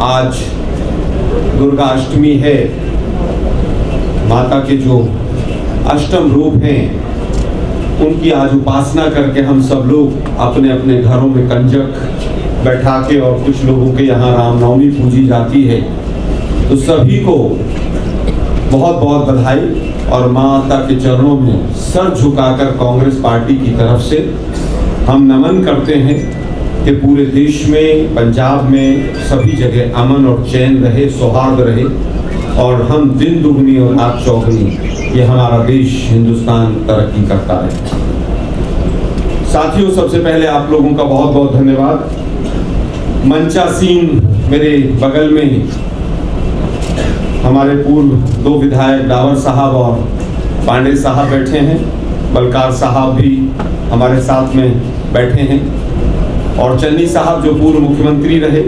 आज दुर्गा अष्टमी है। माता के जो अष्टम रूप हैं, उनकी आज उपासना करके हम सब लोग अपने अपने घरों में कंजक बैठा के और कुछ लोगों के यहाँ रामनवमी पूजी जाती है। तो सभी को बहुत बहुत बधाई और माता के चरणों में सर झुकाकर कांग्रेस पार्टी की तरफ़ से हम नमन करते हैं। कि पूरे देश में, पंजाब में सभी जगह अमन और चैन रहे, सौहार्द रहे और हम दिन दुगनी और रात चौगनी, ये हमारा देश हिंदुस्तान तरक्की करता है साथियों, सबसे पहले आप लोगों का बहुत बहुत धन्यवाद। मंचा सीन मेरे बगल में ही। हमारे पूर्व दो विधायक डावर साहब और पांडे साहब बैठे हैं। बलकार साहब भी हमारे साथ में बैठे हैं। और चन्नी साहब जो पूर्व मुख्यमंत्री रहे,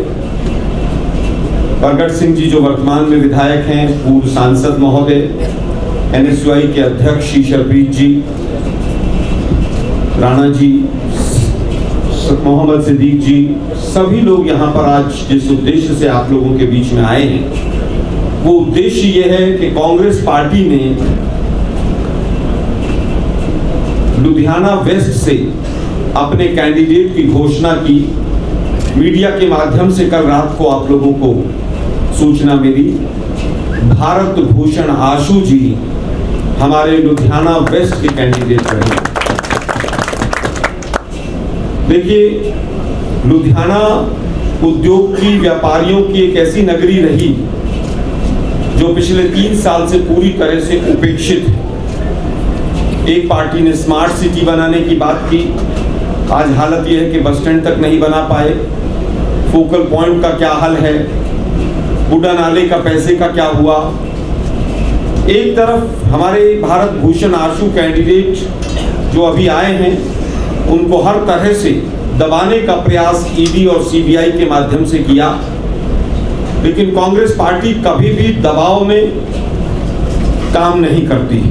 प्रगट सिंह जी जो वर्तमान में विधायक हैं, पूर्व सांसद महोदय, एनएसयूआई के अध्यक्ष ईशरप्रीत जी, राणा जी मोहम्मद सिद्दीक जी, सभी लोग यहाँ पर आज जिस उद्देश्य से आप लोगों के बीच में आए हैं, वो उद्देश्य ये है कि कांग्रेस पार्टी ने लुधियाना वेस्ट से अपने कैंडिडेट की घोषणा की। मीडिया के माध्यम से कल रात को आप लोगों को सूचना मिली। भारत भूषण आशु जी हमारे लुधियाना वेस्ट के कैंडिडेट रहे। देखिए, लुधियाना उद्योग की व्यापारियों की एक ऐसी नगरी रही, जो पिछले तीन साल से पूरी तरह से उपेक्षित है। एक पार्टी ने स्मार्ट सिटी बनाने की बात की आज हालत यह है कि बस स्टैंड तक नहीं बना पाए। फोकल पॉइंट का क्या हल है? बुढ़ा नाले का पैसे का क्या हुआ? एक तरफ़ हमारे भारत भूषण आशु कैंडिडेट जो अभी आए हैं, उनको हर तरह से दबाने का प्रयास ईडी और सीबीआई के माध्यम से किया। लेकिन कांग्रेस पार्टी कभी भी दबाव में काम नहीं करती।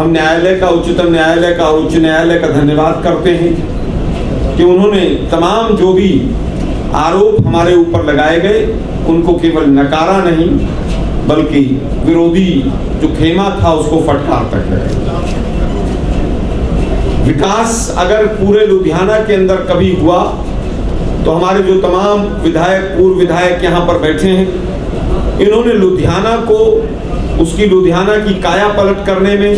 हम न्यायालय का उच्चतम न्यायालय का और उच्च न्यायालय का धन्यवाद करते हैं कि उन्होंने तमाम जो भी आरोप हमारे ऊपर लगाए गए, उनको केवल नकारा नहीं, बल्कि विरोधी जो खेमा था उसको फटकार तक गए विकास अगर पूरे लुधियाना के अंदर कभी हुआ तो हमारे जो तमाम विधायक, पूर्व विधायक यहाँ पर बैठे हैं, इन्होंने लुधियाना को, उसकी लुधियाना की काया पलट करने में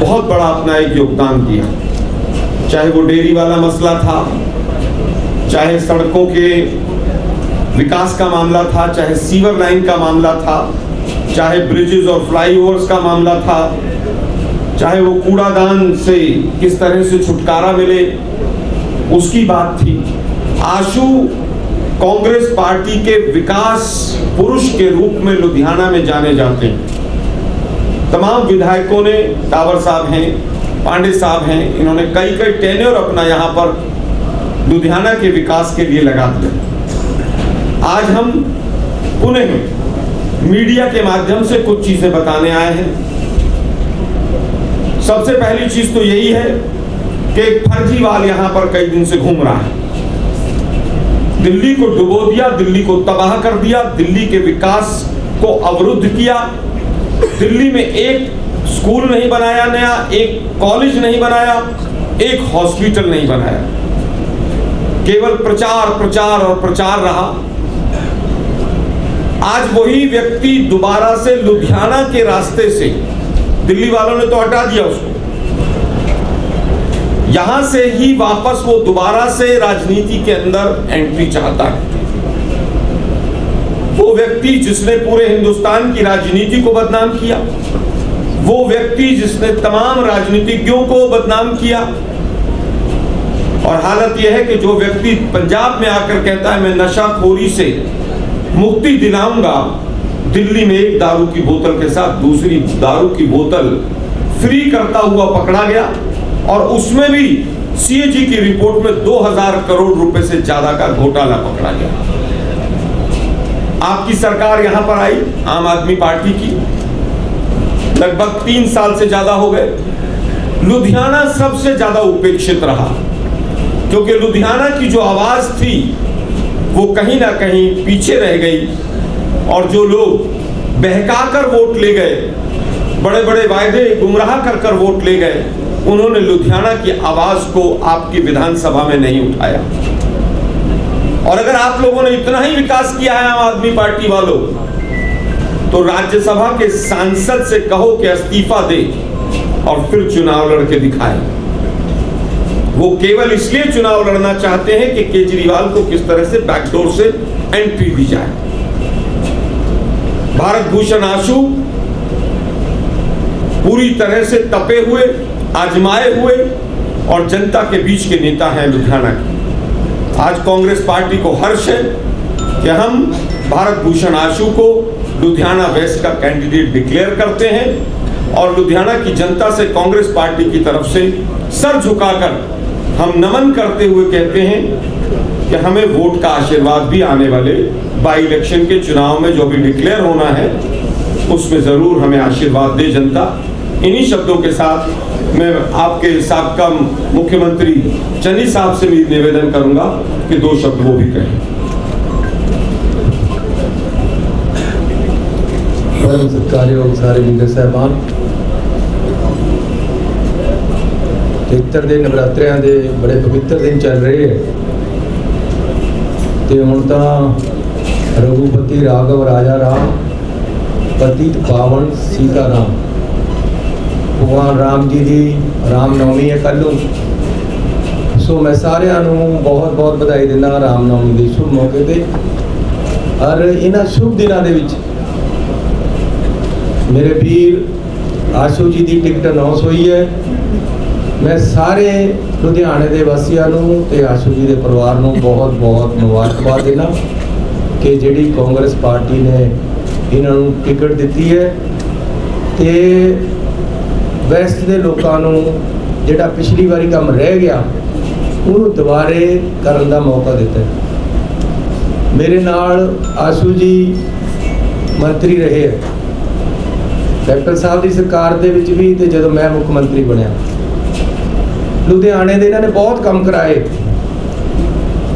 बहुत बड़ा अपना एक योगदान दिया। चाहे वो डेयरी वाला मसला था, चाहे सड़कों के विकास का मामला था, चाहे सीवर लाइन का मामला था, चाहे ब्रिजेस और फ्लाईओवर्स का मामला था, चाहे वो कूड़ादान से किस तरह से छुटकारा मिले, उसकी बात थी। आशु कांग्रेस पार्टी के विकास पुरुष के रूप में लुधियाना में जाने जाते हैं। तमाम विधायकों ने, टावर साहब हैं, पांडे साहब हैं, इन्होंने कई कई टेन्योर अपना यहाँ पर लुधियाना के विकास के लिए लगा दिया। आज हम पुनः मीडिया के माध्यम से कुछ चीज़ें बताने आए हैं। सबसे पहली चीज़ तो यही है कि एक फर्जीवाल यहाँ पर कई दिन से घूम रहा है। दिल्ली को डुबो दिया, दिल्ली को तबाह कर दिया, दिल्ली के विकास को अवरुद्ध किया दिल्ली में एक स्कूल नहीं बनाया नया, एक कॉलेज नहीं बनाया, एक हॉस्पिटल नहीं बनाया। केवल प्रचार प्रचार और प्रचार रहा। आज वही व्यक्ति दोबारा से लुधियाना के रास्ते से, दिल्ली वालों ने तो हटा दिया उसको। यहाँ से ही वापस वो दोबारा से राजनीति के अंदर एंट्री चाहता है। व्यक्ति जिसने पूरे हिंदुस्तान की राजनीति को बदनाम किया, वो व्यक्ति जिसने तमाम राजनीतिज्ञों को बदनाम किया, और हालत यह है कि जो व्यक्ति पंजाब में आकर कहता है, मैं नशाखोरी से मुक्ति दिलाऊँगा, दिल्ली में एक दारू की बोतल के साथ दूसरी दारू की बोतल फ्री करता हुआ पकड़ा गया, और उसमें भी सीएजी की रिपोर्ट में 2000 करोड़ रुपए से ज़्यादा का घोटाला पकड़ा गया। आपकी सरकार यहाँ पर आई, आम आदमी पार्टी की। लगभग तीन साल से ज़्यादा हो गए। लुधियाना सबसे ज़्यादा उपेक्षित रहा, क्योंकि लुधियाना की जो आवाज़ थी, वो कहीं ना कहीं पीछे रह गई, और जो लोग बहकाकर वोट ले गए बड़े बड़े वायदे गुमराह कर कर वोट ले गए, उन्होंने लुधियाना की आवाज़ को आपकी विधानसभा में नहीं उठाया। और अगर आप लोगों ने इतना ही विकास किया है आम आदमी पार्टी वालों तो राज्यसभा के सांसद से कहो कि इस्तीफा दे और फिर चुनाव लड़के दिखाए। वो केवल इसलिए चुनाव लड़ना चाहते हैं कि केजरीवाल को किस तरह से बैकडोर से एंट्री दी जाए। भारत भूषण आशु पूरी तरह से तपे हुए, आजमाए हुए और जनता के बीच के नेता हैं लुधियाना के। आज कांग्रेस पार्टी को हर्ष है कि हम भारत भूषण आशु को लुधियाना वेस्ट का कैंडिडेट डिक्लेयर करते हैं और लुधियाना की जनता से कांग्रेस पार्टी की तरफ़ से सर झुकाकर हम नमन करते हुए कहते हैं कि हमें वोट का आशीर्वाद भी आने वाले बाई इलेक्शन के चुनाव में जो भी डिक्लेयर होना है, उसमें ज़रूर हमें आशीर्वाद दे जनता। इन्हीं शब्दों के साथ मैं आपके सबका मुख्यमंत्री चन्नी साहब से भी निवेदन करूंगा कि दो शब्द वो भी कहें परम सत्कारयोग ਸਾਰੇ ਲੀਡਰ ਸਾਹਿਬਾਨ ਚਿੱਤਰ ਦੇ ਨਵਰਾਤਰਿਆਂ ਦੇ ਬੜੇ ਪਵਿੱਤਰ ਦਿਨ ਚੱਲ ਰਹੇ ਹੈ ਤੇ ਹੁਣ ਤਾਂ ਰਘੂਪਤੀ ਰਾਘਵ ਰਾਜਾ ਰਾਮ ਪਤਿਤ ਪਾਵਨ ਸੀਤਾ ਰਾਮ ਭਗਵਾਨ ਰਾਮ ਜੀ ਦੀ ਰਾਮ ਨਵਮੀ ਹੈ ਕੱਲ੍ਹ ਨੂੰ। ਸੋ ਮੈਂ ਸਾਰਿਆਂ ਨੂੰ ਬਹੁਤ ਬਹੁਤ ਵਧਾਈ ਦਿੰਦਾ ਰਾਮ ਨਵਮੀ ਦੇ ਸ਼ੁਭ ਮੌਕੇ ਤੇ। ਔਰ ਇਹਨਾਂ ਸ਼ੁਭ ਦਿਨਾਂ ਦੇ ਵਿੱਚ ਮੇਰੇ ਵੀਰ ਆਸ਼ੂ ਜੀ ਦੀ ਟਿਕਟ ਅਨਾਉਂਸ ਹੋਈ ਹੈ। ਮੈਂ ਸਾਰੇ ਲੁਧਿਆਣੇ ਦੇ ਵਾਸੀਆਂ ਨੂੰ ਤੇ ਆਸ਼ੂ ਜੀ ਦੇ ਪਰਿਵਾਰ ਨੂੰ ਬਹੁਤ ਬਹੁਤ ਮੁਬਾਰਕਬਾਦ ਦਿੰਦਾ ਕਿ ਜਿਹੜੀ ਕਾਂਗਰਸ ਪਾਰਟੀ ਨੇ ਇਹਨਾਂ ਨੂੰ ਟਿਕਟ ਦਿੱਤੀ ਹੈ। ਤੇ ਵੈਸਟ ਦੇ ਲੋਕਾਂ ਨੂੰ ਜਿਹੜਾ ਪਿਛਲੀ ਵਾਰੀ ਕੰਮ ਰਹਿ ਗਿਆ, ਉਹਨੂੰ ਦੁਬਾਰੇ ਕਰਨ ਦਾ ਮੌਕਾ ਦਿੱਤਾ। ਮੇਰੇ ਨਾਲ ਆਸ਼ੂ ਜੀ ਮੰਤਰੀ ਰਹੇ ਹੈ ਡਾਕਟਰ ਸਾਹਿਬ ਦੀ ਸਰਕਾਰ ਦੇ ਵਿੱਚ ਵੀ ਤੇ ਜਦੋਂ ਮੈਂ ਮੁੱਖ ਮੰਤਰੀ ਬਣਿਆ। ਲੁਧਿਆਣੇ ਦੇ ਇਹਨਾਂ ਨੇ ਬਹੁਤ ਕੰਮ ਕਰਾਏ।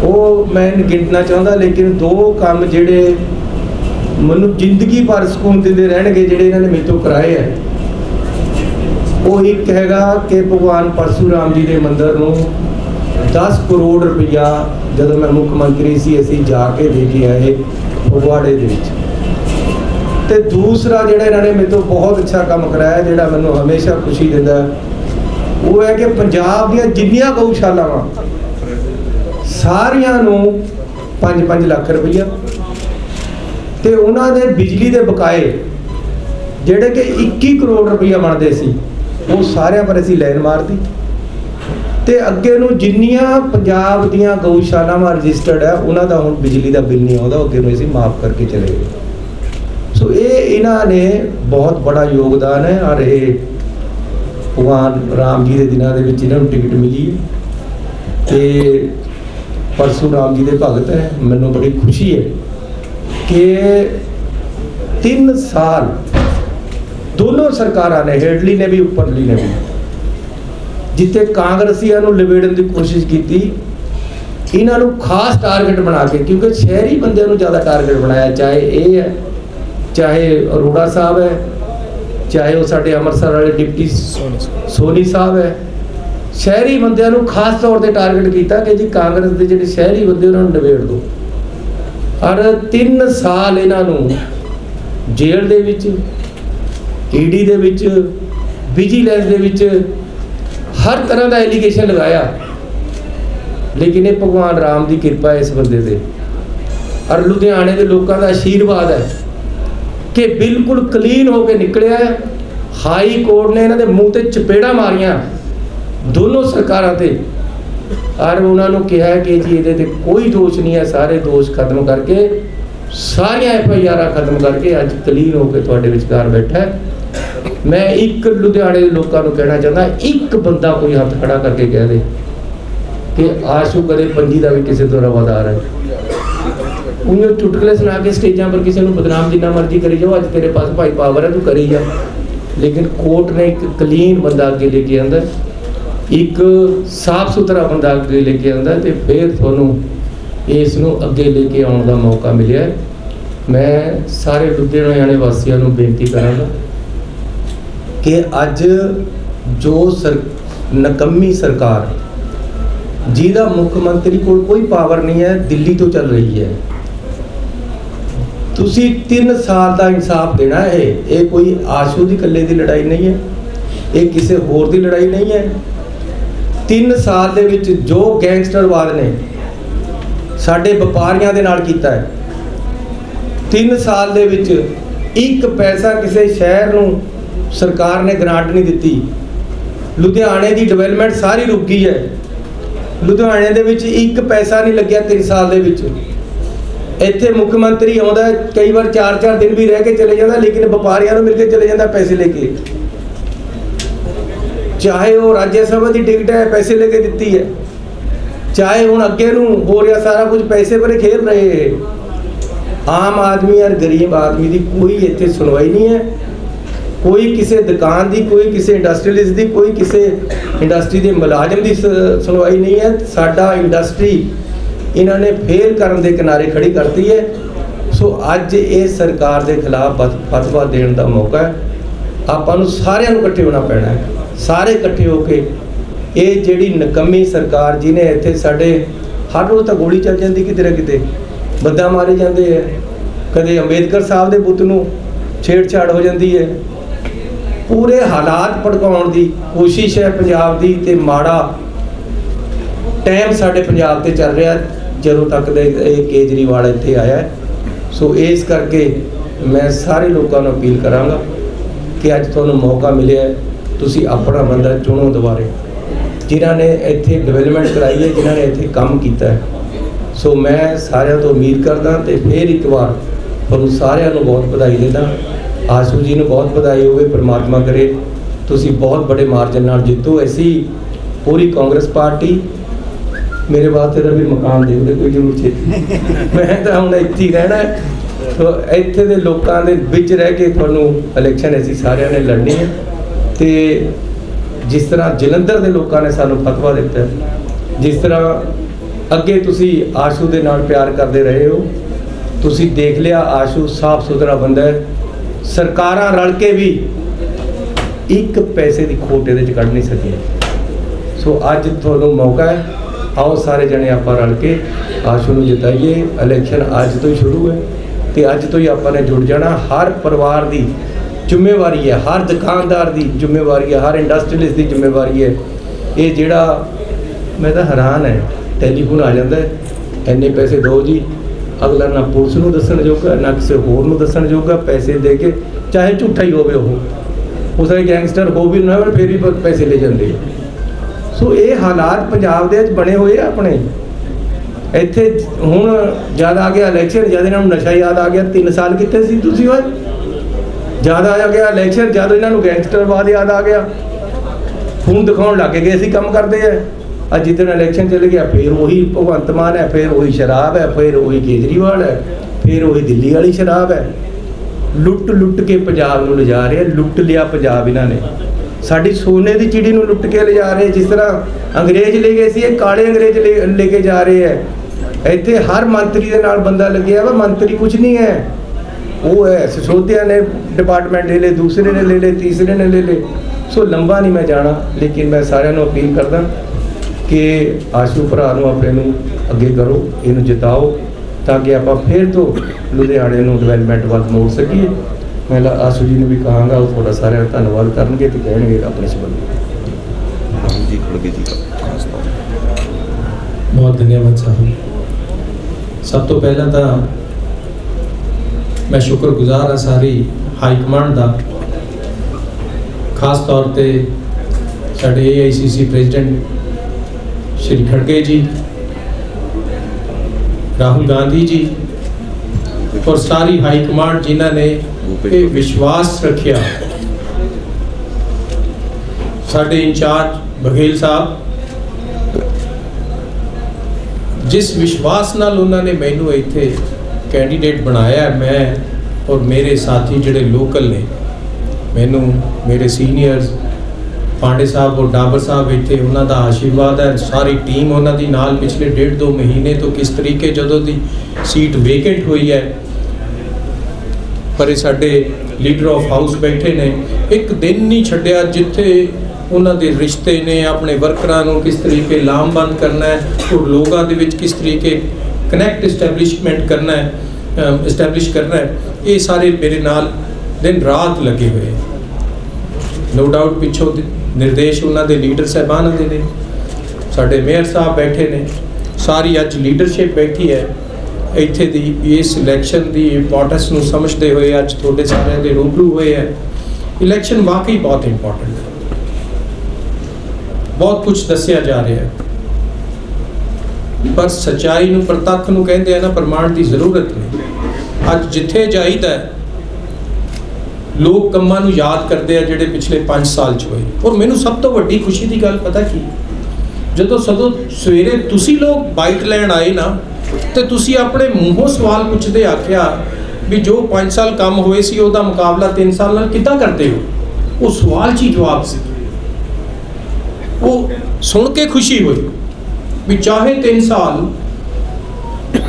ਉਹ ਮੈਂ ਨਹੀਂ ਗਿਣਨਾ ਚਾਹੁੰਦਾ, ਲੇਕਿਨ ਦੋ ਕੰਮ ਜਿਹੜੇ ਮੈਨੂੰ ਜ਼ਿੰਦਗੀ ਭਰ ਸਕੂਨ ਦਿੰਦੇ ਰਹਿਣਗੇ, ਜਿਹੜੇ ਇਹਨਾਂ ਨੇ ਮੇਰੇ ਤੋਂ ਕਰਾਏ ਹੈ ਉਹ ਇੱਕ ਹੈਗਾ ਕਿ ਭਗਵਾਨ ਪਰਸ਼ੂਰਾਮ ਜੀ ਦੇ ਮੰਦਿਰ ਨੂੰ 10 ਕਰੋੜ ਰੁਪਇਆ ਜਦੋਂ ਮੈਂ ਮੁੱਖ ਮੰਤਰੀ ਸੀ, ਅਸੀਂ ਜਾ ਕੇ ਦੇ ਕੇ ਆਏ ਫਗਵਾੜੇ ਦੇ ਵਿੱਚ। ਤੇ ਦੂਸਰਾ ਜਿਹੜਾ ਇਹਨਾਂ ਨੇ ਮੇਰੇ ਤੋਂ ਬਹੁਤ ਅੱਛਾ ਕੰਮ ਕਰਾਇਆ, ਜਿਹੜਾ ਮੈਨੂੰ ਹਮੇਸ਼ਾ ਖੁਸ਼ੀ ਦਿੰਦਾ, ਉਹ ਹੈ ਕਿ ਪੰਜਾਬ ਦੀਆਂ ਜਿੰਨੀਆਂ ਗਊਸ਼ਾਲਾਵਾਂ, ਸਾਰੀਆਂ ਨੂੰ 5-5 ਲੱਖ ਰੁਪਈਆ। ਤੇ ਉਹਨਾਂ ਦੇ ਬਿਜਲੀ ਦੇ ਬਕਾਏ, ਜਿਹੜੇ ਕਿ 21 ਕਰੋੜ ਰੁਪਈਆ ਬਣਦੇ ਸੀ ਉਹ ਸਾਰਿਆਂ ਪਰ ਅਸੀਂ ਲਾਈਨ ਮਾਰਤੀ। ਤੇ ਅੱਗੇ ਨੂੰ ਜਿੰਨੀਆਂ ਪੰਜਾਬ ਦੀਆਂ ਗਊਸ਼ਾਲਾਵਾਂ ਰਜਿਸਟਰਡ ਹੈ ਉਹਨਾਂ ਦਾ ਹੁਣ ਬਿਜਲੀ ਦਾ ਬਿੱਲ ਨਹੀਂ ਆਉਂਦਾ ਅੱਗੇ ਨੂੰ ਅਸੀਂ ਮਾਫ ਕਰਕੇ ਚਲੇ ਗਏ। ਸੋ ਇਹ ਇਹਨਾਂ ਨੇ ਬਹੁਤ ਬੜਾ ਯੋਗਦਾਨ ਹੈ ਔਰ ਇਹ ਭਗਵਾਨ ਰਾਮ ਜੀ ਦੇ ਦਿਨਾਂ ਦੇ ਵਿੱਚ ਇਹਨਾਂ ਨੂੰ ਟਿਕਟ ਮਿਲੀ। ਹੈ ਤੇ ਪਰਸੂ ਰਾਮ ਜੀ ਦੇ ਭਗਤ ਹੈ, ਮੈਨੂੰ ਬੜੀ ਖੁਸ਼ੀ ਹੈ ਕਿ 3 ਸਾਲ ਦੋਨੋਂ ਸਰਕਾਰਾਂ ਨੇ ਹੇਡਲੀ ਨੇ ਵੀ, ਉੱਪਰਲੀ ਨੇ ਵੀ। ਜਿੱਥੇ ਕਾਂਗਰਸੀਆਂ ਨੂੰ ਲਿਬੇੜਨ ਦੀ ਕੋਸ਼ਿਸ਼ ਕੀਤੀ, ਇਹਨਾਂ ਨੂੰ ਖਾਸ ਟਾਰਗੇਟ ਬਣਾ ਕੇ, ਕਿਉਂਕਿ ਸ਼ਹਿਰੀ ਬੰਦਿਆਂ ਨੂੰ ਜ਼ਿਆਦਾ ਟਾਰਗੇਟ ਬਣਾਇਆ, ਚਾਹੇ ਇਹ ਹੈ, ਚਾਹੇ ਅਰੋੜਾ ਸਾਹਿਬ ਹੈ, ਚਾਹੇ ਉਹ ਸਾਡੇ ਅੰਮ੍ਰਿਤਸਰ ਵਾਲੇ ਡਿਪਟੀ ਸੋਨੀ ਸਾਹਿਬ ਹੈ। ਸ਼ਹਿਰੀ ਬੰਦਿਆਂ ਨੂੰ ਖਾਸ ਤੌਰ ਤੇ ਟਾਰਗੇਟ ਕੀਤਾ ਕਿ ਜੀ ਕਾਂਗਰਸ ਦੇ ਜਿਹੜੇ ਸ਼ਹਿਰੀ ਬੰਦੇ, ਉਹਨਾਂ ਨੂੰ ਨਿਬੇੜ ਦਿਓ ਔਰ 3 ਸਾਲ ਇਹਨਾਂ ਨੂੰ ਜੇਲ੍ਹ ਦੇ ਵਿੱਚ ਈਡੀ ਦੇ ਵਿੱਚ ਵਿਜੀਲੈਂਸ ਦੇ ਵਿੱਚ ਹਰ ਤਰ੍ਹਾਂ ਦਾ ਐਲੀਗੇਸ਼ਨ ਲਗਾਇਆ। ਲੇਕਿਨ ਇਹ ਭਗਵਾਨ ਰਾਮ ਦੀ ਕਿਰਪਾ ਇਸ ਬੰਦੇ ਤੇ। ਔਰ ਲੁਧਿਆਣੇ ਦੇ ਲੋਕਾਂ ਦਾ ਆਸ਼ੀਰਵਾਦ ਹੈ ਕਿ ਬਿਲਕੁਲ ਕਲੀਨ ਹੋ ਕੇ ਨਿਕਲਿਆ ਹੈ। ਹਾਈ ਕੋਰਟ ਨੇ ਇਹਨਾਂ ਦੇ ਮੂੰਹ ਤੇ ਚਪੇੜਾ ਮਾਰੀਆਂ ਦੋਨੋਂ ਸਰਕਾਰਾਂ ਤੇ। ਔਰ ਉਹਨਾਂ ਨੂੰ ਕਿਹਾ ਕਿ ਜੀ ਇਹਦੇ ਤੇ ਕੋਈ ਦੋਸ਼ ਨਹੀਂ ਹੈ, ਸਾਰੇ ਦੋਸ਼ ਖਤਮ ਕਰਕੇ, ਸਾਰੀਆਂ ਐਫ ਆਈ ਆਰਾਂ ਖਤਮ ਕਰਕੇ ਅੱਜ ਕਲੀਨ ਹੋ ਕੇ ਤੁਹਾਡੇ ਵਿਚਕਾਰ ਬੈਠਾ ਹੈ। ਮੈਂ ਇੱਕ ਲੁਧਿਆਣੇ ਦੇ ਲੋਕਾਂ ਨੂੰ ਕਹਿਣਾ ਚਾਹੁੰਦਾ, ਇੱਕ ਬੰਦਾ ਕੋਈ ਹੱਥ ਖੜਾ ਕਰਕੇ ਕਹਿ ਦੇ ਕਿ ਆਸ਼ੂ ਕਦੇ ਪੰਜੀ ਦਾ ਵੀ ਕਿਸੇ ਤੋਂ ਰਵਾਦਾਰ ਹੈ। ਉਹਨੂੰ ਚੁਟਕਲੇ ਸੁਣਾ ਕੇ ਸਟੇਜਾਂ ਪਰ ਕਿਸੇ ਨੂੰ ਬਦਨਾਮ ਜਿੰਨਾ ਮਰਜ਼ੀ ਕਰੀ ਜਾਓ, ਅੱਜ ਤੇਰੇ ਪਾਸ ਭਾਈ ਪਾਵਰ ਹੈ, ਤੂੰ ਕਰੀ ਜਾ। ਲੇਕਿਨ ਕੋਰਟ ਨੇ ਇੱਕ ਕਲੀਨ ਬੰਦਾ ਅੱਗੇ ਲੈ ਕੇ ਆਂਦਾ, ਇੱਕ ਸਾਫ਼ ਸੁਥਰਾ ਬੰਦਾ ਅੱਗੇ ਲੈ ਕੇ ਆਂਦਾ ਤੇ ਫਿਰ ਤੁਹਾਨੂੰ ਇਸ ਨੂੰ ਅੱਗੇ ਲੈ ਕੇ ਆਉਣ ਦਾ ਮੌਕਾ ਮਿਲਿਆ। ਮੈਂ ਸਾਰੇ ਲੁਧਿਆਣੇ ਵਾਸੀਆਂ ਨੂੰ ਬੇਨਤੀ ਕਰਾਂਗਾ ਕਿ ਅੱਜ ਜੋ ਸਰ, ਨਕੰਮੀ ਸਰਕਾਰ ਜਿਹਦਾ ਮੁੱਖ ਮੰਤਰੀ ਕੋਲ ਕੋਈ ਪਾਵਰ ਨਹੀਂ ਹੈ, ਦਿੱਲੀ ਤੋਂ ਚੱਲ ਰਹੀ ਹੈ। ਤੁਸੀਂ 3 ਸਾਲ ਦਾ ਇਨਸਾਫ ਦੇਣਾ ਹੈ, ਇਹ ਕੋਈ ਆਸ਼ੂ ਦੀ ਇਕੱਲੇ ਦੀ ਲੜਾਈ ਨਹੀਂ ਹੈ, ਇਹ ਕਿਸੇ ਹੋਰ ਦੀ ਲੜਾਈ ਨਹੀਂ ਹੈ। 3 ਸਾਲ ਦੇ ਵਿੱਚ ਜੋ ਗੈਂਗਸਟਰਵਾਦ ਨੇ, ਸਾਡੇ ਵਪਾਰੀਆਂ ਦੇ ਨਾਲ ਕੀਤਾ ਹੈ। 3 ਸਾਲ ਦੇ ਵਿੱਚ ਇੱਕ ਪੈਸਾ ਕਿਸੇ ਸ਼ਹਿਰ ਨੂੰ ਸਰਕਾਰ ਨੇ ਗ੍ਰਾਂਟ ਨਹੀਂ ਦਿੱਤੀ। ਲੁਧਿਆਣੇ ਦੀ ਡਿਵੈਲਪਮੈਂਟ ਸਾਰੀ ਰੁਕ ਗਈ ਹੈ। ਲੁਧਿਆਣੇ ਦੇ ਵਿੱਚ ਇੱਕ ਪੈਸਾ ਨਹੀਂ ਲੱਗਿਆ 3 ਸਾਲ ਦੇ ਵਿੱਚ। ਇੱਥੇ ਮੁੱਖ ਮੰਤਰੀ ਆਉਂਦਾ ਕਈ ਵਾਰ 4-4 ਦਿਨ ਵੀ ਰਹਿ ਕੇ ਚਲੇ ਜਾਂਦਾ, ਲੇਕਿਨ ਵਪਾਰੀਆਂ ਨੂੰ ਮਿਲ ਕੇ ਚਲੇ ਜਾਂਦਾ ਪੈਸੇ ਲੈ ਕੇ। ਚਾਹੇ ਉਹ ਰਾਜ ਸਭਾ ਦੀ ਟਿਕਟ ਹੈ, ਪੈਸੇ ਲੈ ਕੇ ਦਿੱਤੀ ਹੈ। ਚਾਹੇ ਹੁਣ ਅੱਗੇ ਨੂੰ ਹੋ ਰਿਹਾ ਸਾਰਾ ਕੁਝ, ਪੈਸੇ ਭਰੇ ਖੇਲ ਰਹੇ ਆਮ ਆਦਮੀ ਔਰ ਗਰੀਬ ਆਦਮੀ ਦੀ ਕੋਈ ਇੱਥੇ ਸੁਣਵਾਈ ਨਹੀਂ ਹੈ। ਕੋਈ ਕਿਸੇ ਦੁਕਾਨ ਦੀ, ਕੋਈ ਕਿਸੇ ਇੰਡਸਟਰੀਅਲਿਸਟ ਦੀ, ਕੋਈ ਕਿਸੇ ਇੰਡਸਟਰੀ ਦੇ ਮੁਲਾਜ਼ਮ ਦੀ ਸ- ਸੁਣਵਾਈ ਨਹੀਂ ਹੈ। ਸਾਡਾ ਇੰਡਸਟਰੀ ਇਹਨਾਂ ਨੇ ਫੇਲ ਕਰਨ ਦੇ ਕਿਨਾਰੇ ਖੜੀ ਕਰਤੀ ਹੈ। ਸੋ ਅੱਜ ਇਹ ਸਰਕਾਰ ਦੇ ਖਿਲਾਫ ਫਤਵਾ ਦੇਣ ਦਾ ਮੌਕਾ ਹੈ। ਆਪਾਂ ਨੂੰ ਸਾਰਿਆਂ ਨੂੰ ਇਕੱਠੇ ਹੋਣਾ ਪੈਣਾ ਹੈ। ਸਾਰੇ ਇਕੱਠੇ ਹੋ ਕੇ ਇਹ ਜਿਹੜੀ ਨਕਮੀ ਸਰਕਾਰ ਜਿਹਨੇ ਇੱਥੇ ਸਾਡੇ, ਹਰ ਰੋਜ਼ ਤਾਂ ਗੋਲੀ ਚੱਲ ਜਾਂਦੀ ਕਿਤੇ ਨਾ ਕਿਤੇ। ਬੰਦਾ ਮਾਰੇ ਜਾਂਦੇ ਹੈ ਕਦੇ ਅੰਬੇਦਕਰ ਸਾਹਿਬ ਦੇ ਬੁੱਤ ਨੂੰ ਛੇੜਛਾੜ ਹੋ ਜਾਂਦੀ ਹੈ। ਪੂਰੇ ਹਾਲਾਤ ਭੜਕਾਉਣ ਦੀ ਕੋਸ਼ਿਸ਼ ਹੈ ਪੰਜਾਬ ਦੀ ਤੇ ਮਾੜਾ ਟਾਈਮ ਸਾਡੇ ਪੰਜਾਬ ਤੇ ਚੱਲ ਰਿਹਾ ਜਦੋਂ ਤੱਕ ਦੇ ਇਹ ਕੇਜਰੀਵਾਲ ਇੱਥੇ ਆਇਆ ਸੋ ਇਸ ਕਰਕੇ ਮੈਂ ਸਾਰੇ ਲੋਕਾਂ ਨੂੰ ਅਪੀਲ ਕਰਾਂਗਾ ਕਿ ਅੱਜ ਤੁਹਾਨੂੰ ਮੌਕਾ ਮਿਲਿਆ ਤੁਸੀਂ ਆਪਣਾ ਬੰਦਾ ਚੁਣੋ ਦੁਬਾਰੇ। ਜਿਨ੍ਹਾਂ ਨੇ ਇੱਥੇ ਡਿਵੈਲਪਮੈਂਟ ਕਰਾਈ ਹੈ, ਜਿਨ੍ਹਾਂ ਨੇ ਇੱਥੇ ਕੰਮ ਕੀਤਾ ਹੈ। ਸੋ ਮੈਂ ਸਾਰਿਆਂ ਤੋਂ ਉਮੀਦ ਕਰਦਾ ਤੇ ਫਿਰ ਇੱਕ ਵਾਰ ਤੁਹਾਨੂੰ ਸਾਰਿਆਂ ਨੂੰ ਬਹੁਤ ਵਧਾਈ ਦਿੰਦਾ ਆਸ਼ੂ ਜੀ ਨੂੰ ਬਹੁਤ ਵਧਾਈ ਹੋਵੇ, ਪ੍ਰਮਾਤਮਾ ਕਰੇ। ਤੁਸੀਂ ਬਹੁਤ ਬੜੇ ਮਾਰਜਨ ਨਾਲ ਜਿੱਤੋ। ਐਸੀ ਪੂਰੀ ਕਾਂਗਰਸ ਪਾਰਟੀ, ਮੇਰੇ ਵਾਸਤੇ ਤਾਂ ਵੀ ਮਕਾਨ ਦੇ ਉਹਦੇ ਕੋਈ ਜ਼ਰੂਰ ਛੇਤੀ। ਮੈਂ ਤਾਂ ਹੁਣ ਇੱਥੇ ਹੀ ਰਹਿਣਾ ਸੋ ਇੱਥੇ ਦੇ ਲੋਕਾਂ ਦੇ ਵਿੱਚ ਰਹਿ ਕੇ ਤੁਹਾਨੂੰ ਇਲੈਕਸ਼ਨ ਅਸੀਂ ਸਾਰਿਆਂ ਨੇ ਲੜਨੀ ਹੈ। ਤੇ ਜਿਸ ਤਰ੍ਹਾਂ ਜਲੰਧਰ ਦੇ ਲੋਕਾਂ ਨੇ ਸਾਨੂੰ ਫਤਵਾ ਦਿੱਤਾ ਜਿਸ ਤਰ੍ਹਾਂ ਅੱਗੇ ਤੁਸੀਂ ਆਸ਼ੂ ਦੇ ਨਾਲ ਪਿਆਰ ਕਰਦੇ ਰਹੇ ਹੋ, ਤੁਸੀਂ ਦੇਖ ਲਿਆ ਆਸ਼ੂ ਸਾਫ਼ ਸੁਥਰਾ ਬੰਦਾ ਹੈ। ਸਰਕਾਰਾਂ ਰਲ ਕੇ ਵੀ ਇੱਕ ਪੈਸੇ ਦੀ ਖੋਟ ਇਹਦੇ ਚ ਕੱਢ ਨਹੀਂ ਸਕੀਆਂ। ਸੋ ਅੱਜ ਤੁਹਾਨੂੰ ਮੌਕਾ ਹੈ। ਆਓ ਸਾਰੇ ਜਣੇ ਆਪਾਂ ਰਲ ਕੇ ਆਸ਼ੂ ਨੂੰ ਜਿਤਾਈਏ। ਇਲੈਕਸ਼ਨ ਅੱਜ ਤੋਂ ਹੀ ਸ਼ੁਰੂ ਹੈ ਤੇ ਅੱਜ ਤੋਂ ਹੀ ਆਪਾਂ ਨੇ ਜੁੜ ਜਾਣਾ। ਹਰ ਪਰਿਵਾਰ ਦੀ ਜ਼ਿੰਮੇਵਾਰੀ ਹੈ, ਹਰ ਦੁਕਾਨਦਾਰ ਦੀ ਜ਼ਿੰਮੇਵਾਰੀ ਹੈ, ਹਰ ਇੰਡਸਟਰੀਅਲਿਸਟ ਦੀ ਜ਼ਿੰਮੇਵਾਰੀ ਹੈ। ਇਹ ਜਿਹੜਾ ਮੈਂ ਤਾਂ ਹੈਰਾਨ ਹੈ, ਟੈਲੀਫੋਨ ਆ ਜਾਂਦਾ ਹੈ। ਇੰਨੇ ਪੈਸੇ ਦਿਓ ਜੀ। ਅਗਲਾ ਨਾ ਪੁਲਿਸ ਨੂੰ ਦੱਸਣ ਜੋਗਾ, ਨਾ ਕਿਸੇ ਹੋਰ ਨੂੰ ਦੱਸਣ ਜੋਗਾ, ਪੈਸੇ ਦੇ ਕੇ, ਚਾਹੇ ਝੂਠਾ ਹੀ ਹੋਵੇ ਉਹ। ਉਸੇ ਗੈਂਗਸਟਰ ਹੋ ਵੀ ਨਾ ਪਰ ਫਿਰ ਵੀ ਪੈਸੇ ਲੈ ਜਾਂਦੇ ਸੋ ਇਹ ਹਾਲਾਤ ਪੰਜਾਬ ਦੇ ਵਿੱਚ ਬਣੇ ਹੋਏ ਆ ਆਪਣੇ। ਇੱਥੇ ਹੁਣ ਜਦ ਆ ਗਿਆ ਇਲੈਕਸ਼ਨ ਜਦ ਇਹਨਾਂ ਨੂੰ ਨਸ਼ਾ ਯਾਦ ਆ ਗਿਆ 3 ਸਾਲ ਕਿੱਥੇ ਸੀ ਤੁਸੀਂ ਓਏ? ਜਦ ਆ ਗਿਆ ਇਲੈਕਸ਼ਨ ਜਦ ਇਹਨਾਂ ਨੂੰ ਗੈਂਗਸਟਰਵਾਦ ਯਾਦ ਆ ਗਿਆ। ਖੂਨ ਦਿਖਾਉਣ ਲੱਗ ਗਏ ਅਸੀਂ ਕੰਮ ਕਰਦੇ ਆ। ਅੱਜ ਜਿੱਦਣ ਇਲੈਕਸ਼ਨ ਚੱਲ ਗਿਆ, ਫਿਰ ਉਹੀ ਭਗਵੰਤ ਮਾਨ ਹੈ, ਫਿਰ ਉਹੀ ਸ਼ਰਾਬ ਹੈ, ਫਿਰ ਉਹੀ ਕੇਜਰੀਵਾਲ ਹੈ, ਫਿਰ ਉਹੀ ਦਿੱਲੀ ਵਾਲੀ ਸ਼ਰਾਬ ਹੈ। ਲੁੱਟ ਲੁੱਟ ਕੇ ਪੰਜਾਬ ਨੂੰ ਲਿਜਾ ਰਹੇ, ਲੁੱਟ ਲਿਆ ਪੰਜਾਬ ਇਹਨਾਂ ਨੇ। ਸਾਡੀ ਸੋਨੇ ਦੀ ਚਿੜੀ ਨੂੰ ਲੁੱਟ ਕੇ ਲਿਜਾ ਰਹੇ, ਜਿਸ ਤਰ੍ਹਾਂ ਅੰਗਰੇਜ਼ ਲੈ ਗਏ ਸੀ, ਇਹ ਕਾਲੇ ਅੰਗਰੇਜ਼ ਲੈ ਲੈ ਕੇ ਜਾ ਰਹੇ ਹੈ। ਇੱਥੇ ਹਰ ਮੰਤਰੀ ਦੇ ਨਾਲ ਬੰਦਾ ਲੱਗਿਆ ਵਾ, ਮੰਤਰੀ ਕੁਝ ਨਹੀਂ ਹੈ। ਉਹ ਹੈ ਸਿਸੋਦੀਆ ਨੇ ਡਿਪਾਰਟਮੈਂਟ ਲੈ ਲਏ, ਦੂਸਰੇ ਨੇ ਲੈ ਲਏ, ਤੀਸਰੇ ਨੇ ਲੈ ਲਏ। ਸੋ ਲੰਬਾ ਨਹੀਂ ਮੈਂ ਜਾਣਾ, ਲੇਕਿਨ ਮੈਂ ਸਾਰਿਆਂ ਨੂੰ ਅਪੀਲ ਕਰਦਾ ਕਿ ਆਸ਼ੂ ਭਰਾ ਨੂੰ ਆਪਣੇ ਨੂੰ ਅੱਗੇ ਕਰੋ ਇਹਨੂੰ ਜਿਤਾਓ ਤਾਂ ਕਿ ਆਪਾਂ ਫਿਰ ਤੋਂ ਲੁਧਿਆਣੇ ਨੂੰ ਡਿਵੈਲਪਮੈਂਟ ਵੱਲ ਮੋੜ ਸਕੀਏ। ਮੈਂ ਲਾ- ਆਸ਼ੂ ਜੀ ਨੂੰ ਵੀ ਕਹਾਂਗਾ ਉਹ ਤੁਹਾਡਾ ਸਾਰਿਆਂ ਦਾ ਧੰਨਵਾਦ ਕਰਨਗੇ ਤੇ ਕਹਿਣਗੇ ਆਪਣੇ ਸੰਬੰਧੀ ਜੀ ਖੜਗੇ ਜੀ ਖਾਸਤੌਰ ਬਹੁਤ ਧੰਨਵਾਦ ਸਾਹਿਬ। ਸਭ ਤੋਂ ਪਹਿਲਾਂ ਤਾਂ ਮੈਂ ਸ਼ੁਕਰਗੁਜ਼ਾਰ ਹਾਂ ਸਾਰੀ ਹਾਈ ਕਮਾਂਡ ਦਾ। ਖਾਸ ਤੌਰ ਤੇ ਸਾਡੇ AICC ਪ੍ਰੈਜ਼ੀਡੈਂਟ ਸ਼੍ਰੀ ਖੜਗੇ ਜੀ, ਰਾਹੁਲ ਗਾਂਧੀ ਜੀ ਔਰ ਸਾਰੀ ਹਾਈ ਕਮਾਂਡ ਜਿਨ੍ਹਾਂ ਨੇ ਇਹ ਵਿਸ਼ਵਾਸ ਰੱਖਿਆ। ਸਾਡੇ ਇੰਚਾਰਜ ਬਘੇਲ ਸਾਹਿਬ, ਜਿਸ ਵਿਸ਼ਵਾਸ ਨਾਲ ਉਹਨਾਂ ਨੇ ਮੈਨੂੰ ਇੱਥੇ ਕੈਂਡੀਡੇਟ ਬਣਾਇਆ ਮੈਂ ਔਰ ਮੇਰੇ ਸਾਥੀ ਜਿਹੜੇ ਲੋਕਲ ਨੇ, ਮੈਨੂੰ, ਮੇਰੇ ਸੀਨੀਅਰਸ ਪਾਂਡੇ ਸਾਹਿਬ ਔਰ ਡਾਬਰ ਸਾਹਿਬ ਇੱਥੇ ਉਹਨਾਂ ਦਾ ਆਸ਼ੀਰਵਾਦ ਹੈ। ਸਾਰੀ ਟੀਮ ਉਹਨਾਂ ਦੀ ਨਾਲ ਪਿਛਲੇ ਡੇਢ ਦੋ ਮਹੀਨੇ ਤੋਂ ਕਿਸ ਤਰੀਕੇ ਜਦੋਂ ਦੀ ਸੀਟ ਵੇਕੈਂਟ ਹੋਈ ਹੈ, ਪਰ ਇਹ ਸਾਡੇ ਲੀਡਰ ਆਫ ਹਾਊਸ ਬੈਠੇ ਨੇ। ਇੱਕ ਦਿਨ ਨਹੀਂ ਛੱਡਿਆ ਜਿੱਥੇ ਉਹਨਾਂ ਦੇ ਰਿਸ਼ਤੇ ਨੇ ਆਪਣੇ ਵਰਕਰਾਂ ਨੂੰ ਕਿਸ ਤਰੀਕੇ ਲਾਮਬੰਦ ਕਰਨਾ ਹੈ, ਔਰ ਲੋਕਾਂ ਦੇ ਵਿੱਚ ਕਿਸ ਤਰੀਕੇ ਕਨੈਕਟ ਐਸਟੈਬਲਿਸ਼ਮੈਂਟ ਕਰਨਾ ਹੈ ਐਸਟੈਬਲਿਸ਼ ਕਰਨਾ ਹੈ, ਇਹ ਸਾਰੇ ਮੇਰੇ ਨਾਲ ਦਿਨ ਰਾਤ ਲੱਗੇ ਹੋਏ ਨੋ ਡਾਊਟ ਪਿੱਛੋਂ ਦੇ ਨਿਰਦੇਸ਼ ਉਹਨਾਂ ਦੇ ਲੀਡਰ ਸਾਹਿਬਾਨਾਂ ਦੇ ਨੇ। ਸਾਡੇ ਮੇਅਰ ਸਾਹਿਬ ਬੈਠੇ ਨੇ। ਸਾਰੀ ਅੱਜ ਲੀਡਰਸ਼ਿਪ ਬੈਠੀ ਹੈ। ਇੱਥੇ ਦੀ ਇਸ ਇਲੈਕਸ਼ਨ ਦੀ ਇੰਪੋਰਟੈਂਸ ਨੂੰ ਸਮਝਦੇ ਹੋਏ ਅੱਜ ਤੁਹਾਡੇ ਸਾਰਿਆਂ ਦੇ ਰੂਬਰੂ ਹੋਏ ਹੈ। ਇਲੈਕਸ਼ਨ ਵਾਕਈ ਬਹੁਤ ਇੰਪੋਰਟੈਂਟ ਹੈ। ਬਹੁਤ ਕੁਝ ਦੱਸਿਆ ਜਾ ਰਿਹਾ ਹੈ। ਪਰ ਸਚਾਈ ਨੂੰ ਪ੍ਰਤੱਖ ਨੂੰ ਕਹਿੰਦੇ ਆ ਨਾ ਪ੍ਰਮਾਣ ਦੀ ਜ਼ਰੂਰਤ ਨਹੀਂ। ਅੱਜ ਜਿੱਥੇ ਜਾਈਦਾ ਹੈ, ਲੋਕ ਕੰਮਾਂ ਨੂੰ ਯਾਦ ਕਰਦੇ ਆ ਜਿਹੜੇ ਪਿਛਲੇ 5 ਸਾਲ ਚ ਹੋਏ। ਔਰ ਮੈਨੂੰ ਸਭ ਤੋਂ ਵੱਡੀ ਖੁਸ਼ੀ ਦੀ ਗੱਲ ਪਤਾ ਕੀ? ਜਦੋਂ ਸਦੋਂ ਸਵੇਰੇ ਤੁਸੀਂ ਲੋਕ ਬਾਈਕ ਲੈਣ ਆਏ ਨਾ, ਤੇ ਤੁਸੀਂ ਆਪਣੇ ਮੂੰਹੋਂ ਸਵਾਲ ਪੁੱਛਦੇ ਆਖਿਆ ਵੀ ਜੋ 5 ਸਾਲ ਕੰਮ ਹੋਏ ਸੀ, ਉਹਦਾ ਮੁਕਾਬਲਾ 3 ਸਾਲ ਨਾਲ ਕਿੱਦਾਂ ਕਰਦੇ ਹੋ? ਉਹ ਸਵਾਲ 'ਚ ਹੀ ਜਵਾਬ ਸੀ। ਉਹ ਸੁਣ ਕੇ ਖੁਸ਼ੀ ਹੋਈ ਵੀ ਚਾਹੇ 3 ਸਾਲ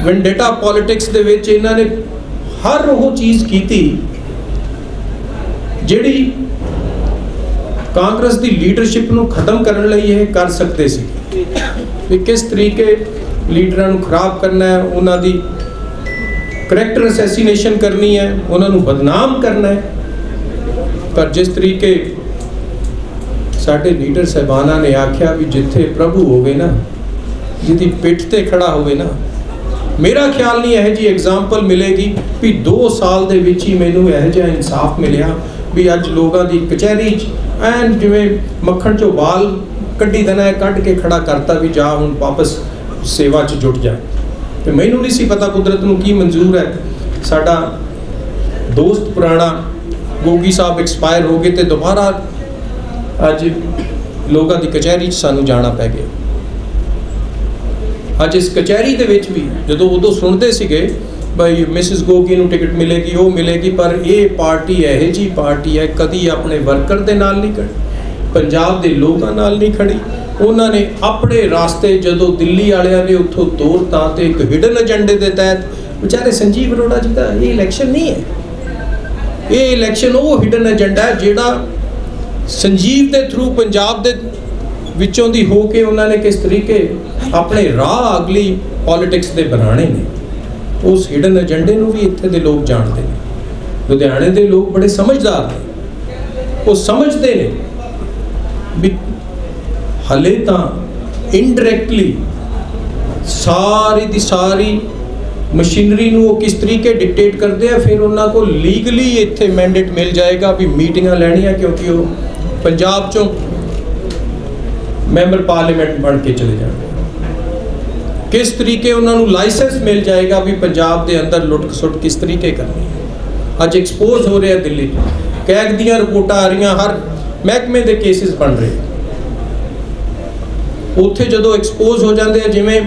ਵੈਂਡੇਟਾ ਪੋਲਿਟਿਕਸ ਦੇ ਵਿੱਚ ਇਹਨਾਂ ਨੇ ਹਰ ਉਹ ਚੀਜ਼ ਕੀਤੀ ਜਿਹੜੀ ਕਾਂਗਰਸ ਦੀ ਲੀਡਰਸ਼ਿਪ ਨੂੰ ਖਤਮ ਕਰਨ ਲਈ ਇਹ ਕਰ ਸਕਦੇ ਸੀ, ਵੀ ਕਿਸ ਤਰੀਕੇ ਲੀਡਰਾਂ ਨੂੰ ਖਰਾਬ ਕਰਨਾ ਹੈ, ਉਹਨਾਂ ਦੀ ਕਰੈਕਟਰ ਅਸੈਸੀਨੇਸ਼ਨ ਕਰਨੀ ਹੈ, ਉਹਨਾਂ ਨੂੰ ਬਦਨਾਮ ਕਰਨਾ ਹੈ। ਪਰ ਜਿਸ ਤਰੀਕੇ ਸਾਡੇ ਲੀਡਰ ਸਹਿਬਾਨਾਂ ਨੇ ਆਖਿਆ ਵੀ ਜਿੱਥੇ ਪ੍ਰਭੂ ਹੋਵੇ ਨਾ, ਜਿਹਦੀ ਪਿੱਠ ਤੇ ਖੜਾ ਹੋਵੇ ਨਾ ਮੇਰਾ ਖਿਆਲ ਨਹੀਂ ਇਹ ਜੀ ਐਗਜ਼ਾਮਪਲ ਮਿਲੇਗੀ ਵੀ 2 ਸਾਲ ਦੇ ਵਿੱਚ ਹੀ ਮੈਨੂੰ ਇਹ ਜਿਹਾ ਇਨਸਾਫ ਮਿਲਿਆ ਵੀ ਅੱਜ ਲੋਕਾਂ ਦੀ ਕਚਹਿਰੀ 'ਚ ਐਨ ਜਿਵੇਂ ਮੱਖਣ ਚੋਂ ਵਾਲ ਕੱਢੀ ਦੇਣਾ ਹੈ ਕੱਢ ਕੇ ਖੜਾ ਕਰਤਾ ਵੀ ਜਾ ਹੁਣ ਵਾਪਸ ਸੇਵਾ 'ਚ ਜੁਟ ਜਾ। ਤੇ ਮੈਨੂੰ ਨਹੀਂ ਸੀ ਪਤਾ ਕੁਦਰਤ ਨੂੰ ਕੀ ਮਨਜ਼ੂਰ ਹੈ। ਸਾਡਾ ਦੋਸਤ ਪੁਰਾਣਾ ਗੋਗੀ ਸਾਹਿਬ ਐਕਸਪਾਇਰ ਹੋ ਗਏ ਤੇ ਦੁਬਾਰਾ ਅੱਜ ਲੋਕਾਂ ਦੀ ਕਚਹਿਰੀ 'ਚ ਸਾਨੂੰ ਜਾਣਾ ਪੈ ਗਿਆ। ਅੱਜ ਇਸ ਕਚਹਿਰੀ ਦੇ ਵਿੱਚ ਵੀ ਜਦੋਂ ਉਦੋਂ ਸੁਣਦੇ ਸੀਗੇ, ਬਈ ਮਿਸਿਸ ਗੋਗੀ ਨੂੰ ਟਿਕਟ ਮਿਲੇਗੀ, ਉਹ ਮਿਲੇਗੀ, ਪਰ ਇਹ ਪਾਰਟੀ, ਇਹੋ ਜੀ ਪਾਰਟੀ ਹੈ, ਕਦੀ ਆਪਣੇ ਵਰਕਰ ਦੇ ਨਾਲ ਨਹੀਂ ਖੜੀ, ਪੰਜਾਬ ਦੇ ਲੋਕਾਂ ਨਾਲ ਨਹੀਂ ਖੜੀ। ਉਹਨਾਂ ਨੇ ਆਪਣੇ ਰਾਸਤੇ ਜਦੋਂ ਦਿੱਲੀ ਵਾਲਿਆਂ ਨੇ ਉੱਥੋਂ ਤੋਰਤਾ ਤੇ ਇੱਕ ਹਿਡਨ ਏਜੰਡੇ ਦੇ ਤਹਿਤ, ਵਿਚਾਰੇ ਸੰਜੀਵ ਅਰੋੜਾ ਜੀ ਦਾ ਇਹ ਇਲੈਕਸ਼ਨ ਨਹੀਂ ਹੈ। ਇਹ ਇਲੈਕਸ਼ਨ ਉਹ ਹਿਡਨ ਏਜੰਡਾ ਹੈ ਜਿਹੜਾ ਸੰਜੀਵ ਦੇ ਥਰੂ ਪੰਜਾਬ ਦੇ ਵਿੱਚੋਂ ਦੀ ਹੋ ਕੇ ਉਹਨਾਂ ਨੇ ਕਿਸ ਤਰੀਕੇ ਆਪਣੇ ਰਾਹ ਅਗਲੀ ਪੋਲਿਟਿਕਸ ਦੇ ਬਣਾਣੇ ਨੇ, ਉਸ ਹਿਡਨ ਏਜੰਡੇ ਨੂੰ ਵੀ ਇੱਥੇ ਦੇ ਲੋਕ ਜਾਣਦੇ ਨੇ। ਲੁਧਿਆਣੇ ਦੇ ਲੋਕ ਬੜੇ ਸਮਝਦਾਰ ਨੇ। ਉਹ ਸਮਝਦੇ ਨੇ ਵੀ ਹਲੇ ਤਾਂ ਇਨਡਾਇਰੈਕਟਲੀ ਸਾਰੀ ਦੀ ਸਾਰੀ ਮਸ਼ੀਨਰੀ ਨੂੰ ਉਹ ਕਿਸ ਤਰੀਕੇ ਡਿਕਟੇਟ ਕਰਦੇ ਆ, ਫਿਰ ਉਹਨਾਂ ਕੋਲ ਲੀਗਲੀ ਇੱਥੇ ਮੈਂਡੇਟ ਮਿਲ ਜਾਏਗਾ ਵੀ ਮੀਟਿੰਗਾਂ ਲੈਣੀਆਂ ਕਿਉਂਕਿ ਉਹ ਪੰਜਾਬ ਚੋਂ ਮੈਂਬਰ ਪਾਰਲੀਮੈਂਟ ਬਣ ਕੇ ਚਲੇ ਜਾਣਗੇ। ਕਿਸ ਤਰੀਕੇ ਉਹਨਾਂ ਨੂੰ ਲਾਇਸੈਂਸ ਮਿਲ ਜਾਏਗਾ ਵੀ ਪੰਜਾਬ ਦੇ ਅੰਦਰ ਲੁੱਟ ਖਸੁੱਟ ਕਿਸ ਤਰੀਕੇ ਕਰਨੀ ਹੈ? ਅੱਜ ਐਕਸਪੋਜ਼ ਹੋ ਰਿਹਾ ਦਿੱਲੀ 'ਚ। ਕੈਗ ਦੀਆਂ ਰਿਪੋਰਟਾਂ ਆ ਰਹੀਆਂ, ਹਰ ਮਹਿਕਮੇ ਦੇ ਕੇਸਿਸ ਬਣ ਰਹੇ। ਉੱਥੇ ਜਦੋਂ ਐਕਸਪੋਜ਼ ਹੋ ਜਾਂਦੇ ਆ, ਜਿਵੇਂ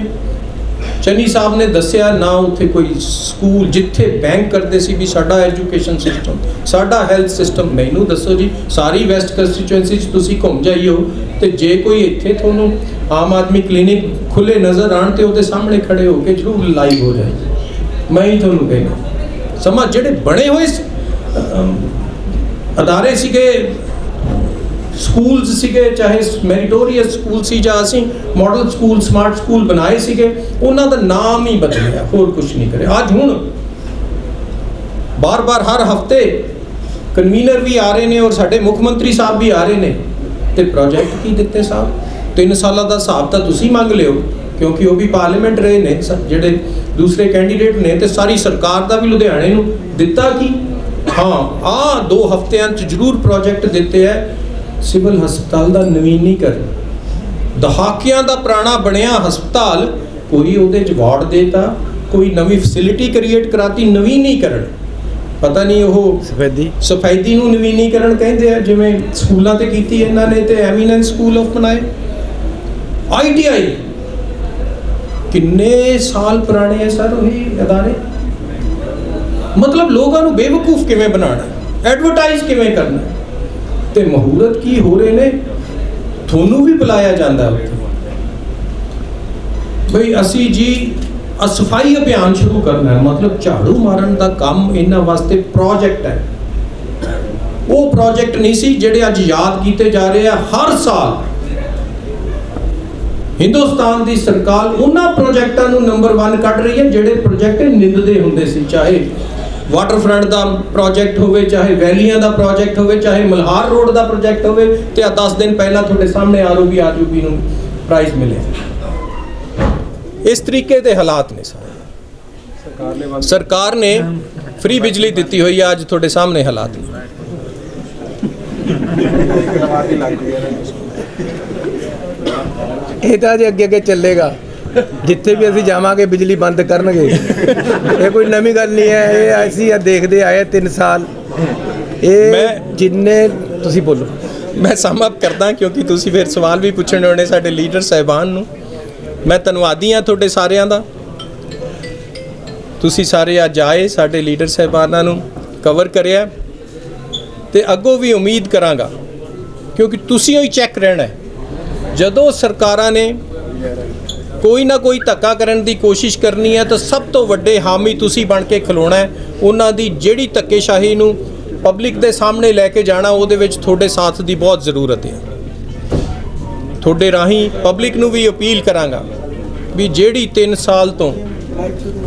ਚੰਨੀ ਸਾਹਿਬ ਨੇ ਦੱਸਿਆ, ਨਾ ਉੱਥੇ ਕੋਈ ਸਕੂਲ ਜਿੱਥੇ ਬੈਂਕ ਕਰਦੇ ਸੀ ਵੀ ਸਾਡਾ ਐਜੂਕੇਸ਼ਨ ਸਿਸਟਮ ਸਾਡਾ ਹੈਲਥ ਸਿਸਟਮ ਮੈਨੂੰ ਦੱਸੋ ਜੀ, ਸਾਰੀ ਵੈਸਟ ਕੰਸਟੀਚੁਐਂਸੀ 'ਚ ਤੁਸੀਂ ਘੁੰਮ ਜਾਈਓ ਤੇ ਜੇ ਕੋਈ ਇੱਥੇ ਤੁਹਾਨੂੰ ਆਮ ਆਦਮੀ ਕਲੀਨਿਕ ਖੁੱਲੇ ਨਜ਼ਰ ਆਣ ਤੇ ਉਹਦੇ ਸਾਹਮਣੇ ਖੜੇ ਹੋ ਕੇ ਜ਼ਰੂਰ ਲਾਈਵ ਹੋ ਜਾਏ। ਮੈਂ ਹੀ ਤੁਹਾਨੂੰ ਕਹਿੰਦਾ। ਸਮਾਂ ਜਿਹੜੇ ਬਣੇ ਹੋਏ ਅਦਾਰੇ ਸੀਗੇ ਸਕੂਲਸ ਸੀਗੇ, ਚਾਹੇ ਮੈਰੀਟੋਰੀਅਸ ਸਕੂਲ ਸੀ ਜਾਂ ਅਸੀਂ ਮਾਡਲ ਸਕੂਲ ਸਮਾਰਟ ਸਕੂਲ ਬਣਾਏ ਸੀਗੇ, ਉਹਨਾਂ ਦਾ ਨਾਮ ਹੀ ਬਦਲਿਆ, ਹੋਰ ਕੁਝ ਨਹੀਂ ਕਰਿਆ। ਅੱਜ ਹੁਣ ਬਾਰ-ਬਾਰ, ਹਰ ਹਫ਼ਤੇ ਕਨਵੀਨਰ ਵੀ ਆ ਰਹੇ ਨੇ ਔਰ ਸਾਡੇ ਮੁੱਖ ਮੰਤਰੀ ਸਾਹਿਬ ਵੀ ਆ ਰਹੇ ਨੇ ਤੇ ਪ੍ਰੋਜੈਕਟ ਕੀ ਦਿੱਤੇ ਸਾਹਿਬ? 3 ਸਾਲਾਂ ਦਾ ਹਿਸਾਬ ਤਾਂ ਤੁਸੀਂ ਮੰਗ ਲਿਓ, ਕਿਉਂਕਿ ਉਹ ਵੀ ਪਾਰਲੀਮੈਂਟ ਰਹੇ ਨੇ ਜਿਹੜੇ ਦੂਸਰੇ ਕੈਂਡੀਡੇਟ ਨੇ ਤੇ ਸਾਰੀ ਸਰਕਾਰ ਦਾ ਵੀ ਲੁਧਿਆਣੇ ਨੂੰ ਦਿੱਤਾ ਕੀ? ਹਾਂ ਆ ਦੋ ਹਫ਼ਤਿਆਂ 'ਚ ਜ਼ਰੂਰ ਪ੍ਰੋਜੈਕਟ ਦਿੱਤੇ ਹੈ ਸਿਵਲ ਹਸਪਤਾਲ ਦਾ ਨਵੀਨੀਕਰਨ। ਦਹਾਕਿਆਂ ਦਾ ਪੁਰਾਣਾ ਬਣਿਆ ਹਸਪਤਾਲ ਕੋਈ ਉਹਦੇ 'ਚ ਵਾਰਡ ਦੇਤਾ ਕੋਈ ਨਵੀਂ ਫੈਸਿਲਿਟੀ ਕ੍ਰੀਏਟ ਕਰਾਤੀ ਨਵੀਨੀਕਰਨ। ਪਤਾ ਨਹੀਂ ਉਹ ਸਫੈਦੀ। ਸਫੈਦੀ ਨੂੰ ਨਵੀਨੀਕਰਨ ਕਹਿੰਦੇ ਆ ਜਿਵੇਂ ਸਕੂਲਾਂ ਤੇ ਕੀਤੀ ਇਹਨਾਂ ਨੇ ਤੇ ਐਮੀਨੈਂਸ ਸਕੂਲ ਆਫ ਬਣਾਏ। ਆਈਟੀਆਈ ਕਿੰਨੇ ਸਾਲ ਪੁਰਾਣੇ ਹੈ ਸਰ ਉਹ ਅਦਾਰੇ? ਮਤਲਬ ਲੋਕਾਂ ਨੂੰ ਬੇਵਕੂਫ ਕਿਵੇਂ ਬਣਾਉਣਾ? ਐਡਵਰਟਾਈਜ਼ ਕਿਵੇਂ ਕਰਨਾ? ਤੇ ਮਹੂਰਤ ਕੀ ਹੋ ਰਹੇ ਨੇ? ਤੁਹਾਨੂੰ ਵੀ ਬੁਲਾਇਆ ਜਾਂਦਾ ਬਈ ਅਸੀਂ ਜੀ ਸਫ਼ਾਈ ਅਭਿਆਨ ਸ਼ੁਰੂ ਕਰਨਾ ਹੈ। ਮਤਲਬ ਝਾੜੂ ਮਾਰਨ ਦਾ ਕੰਮ ਇਹਨਾਂ ਵਾਸਤੇ ਪ੍ਰੋਜੈਕਟ ਹੈ। ਉਹ ਪ੍ਰੋਜੈਕਟ ਨਹੀਂ ਸੀ ਜਿਹੜੇ ਅੱਜ ਯਾਦ ਕੀਤੇ ਜਾ ਰਹੇ ਆ। ਹਰ ਸਾਲ ਹਿੰਦੁਸਤਾਨ ਦੀ ਸਰਕਾਰ ਉਹਨਾਂ ਪ੍ਰੋਜੈਕਟਾਂ ਨੂੰ ਨੰਬਰ 1 ਕੱਢ ਰਹੀ ਹੈ ਜਿਹੜੇ ਪ੍ਰੋਜੈਕਟ ਨਿੰਦਦੇ ਹੁੰਦੇ ਸੀ, ਚਾਹੇ ਵਾਟਰਫਰੰਟ ਦਾ ਪ੍ਰੋਜੈਕਟ ਹੋਵੇ, ਚਾਹੇ ਵੈਲੀਆਂ ਦਾ ਪ੍ਰੋਜੈਕਟ ਹੋਵੇ, ਚਾਹੇ ਮਲਹਾਰ ਰੋਡ ਦਾ ਪ੍ਰੋਜੈਕਟ ਹੋਵੇ, ਤੇ ਆ 10 ਦਿਨ ਪਹਿਲਾਂ ਤੁਹਾਡੇ ਸਾਹਮਣੇ ਆਰਓਬੀ ਆਰਯੂਬੀ ਨੂੰ ਪ੍ਰਾਈਜ਼ ਮਿਲਿਆ। ਇਸ ਤਰੀਕੇ ਦੇ ਹਾਲਾਤ ਨੇ ਸਾਰੇ। ਸਰਕਾਰ ਨੇ ਫ੍ਰੀ ਬਿਜਲੀ ਦਿੱਤੀ ਹੋਈ ਹੈ ਅੱਜ ਤੁਹਾਡੇ ਸਾਹਮਣੇ ਹਾਲਾਤ ਨੇ। ਇਹ ਤਾਂ ਜੇ ਅੱਗੇ ਅੱਗੇ ਚੱਲੇਗਾ। ਜਿੱਥੇ ਵੀ ਅਸੀਂ ਜਾਵਾਂਗੇ ਬਿਜਲੀ ਬੰਦ ਕਰਨਗੇ। ਇਹ ਕੋਈ ਨਵੀਂ ਗੱਲ ਨਹੀਂ ਹੈ ਇਹ ਅਸੀਂ ਆ ਦੇਖਦੇ ਆਏ 3 ਸਾਲ। ਇਹ ਜਿੰਨੇ ਤੁਸੀਂ ਬੋਲੋ। ਮੈਂ ਸਮਾਪਤ ਕਰਦਾ ਕਿਉਂਕਿ ਤੁਸੀਂ ਫਿਰ ਸਵਾਲ ਵੀ ਪੁੱਛਣੇ ਹੋਣੇ ਸਾਡੇ ਲੀਡਰ ਸਾਹਿਬਾਨ ਨੂੰ। ਮੈਂ ਧੰਨਵਾਦੀ ਹਾਂ ਤੁਹਾਡੇ ਸਾਰਿਆਂ ਦਾ। ਤੁਸੀਂ ਸਾਰੇ ਅੱਜ ਆਏ ਸਾਡੇ ਲੀਡਰ ਸਾਹਿਬਾਨਾਂ ਨੂੰ ਕਵਰ ਕਰਿਆ। ਤੇ ਅੱਗੋਂ ਵੀ ਉਮੀਦ ਕਰਾਂਗਾ ਕਿਉਂਕਿ ਤੁਸੀਂ ਹੀ ਚੈੱਕ ਰਹਿਣਾ ਜਦੋਂ ਸਰਕਾਰਾਂ ਨੇ ਕੋਈ ਨਾ ਕੋਈ ਧੱਕਾ ਕਰਨ ਦੀ ਕੋਸ਼ਿਸ਼ ਕਰਨੀ ਹੈ ਤਾਂ ਸਭ ਤੋਂ ਵੱਡੇ ਹਾਮੀ ਤੁਸੀਂ ਬਣ ਕੇ ਖਲੋਣਾ ਹੈ। ਉਹਨਾਂ ਦੀ ਜਿਹੜੀ ਧੱਕੇਸ਼ਾਹੀ ਨੂੰ ਪਬਲਿਕ ਦੇ ਸਾਹਮਣੇ ਲੈ ਕੇ ਜਾਣਾ, ਉਹਦੇ ਵਿੱਚ ਤੁਹਾਡੇ ਸਾਥ ਦੀ ਬਹੁਤ ਜ਼ਰੂਰਤ ਹੈ। ਤੁਹਾਡੇ ਰਾਹੀਂ ਪਬਲਿਕ ਨੂੰ ਵੀ ਅਪੀਲ ਕਰਾਂਗਾ ਵੀ ਜਿਹੜੀ 3 ਸਾਲ ਤੋਂ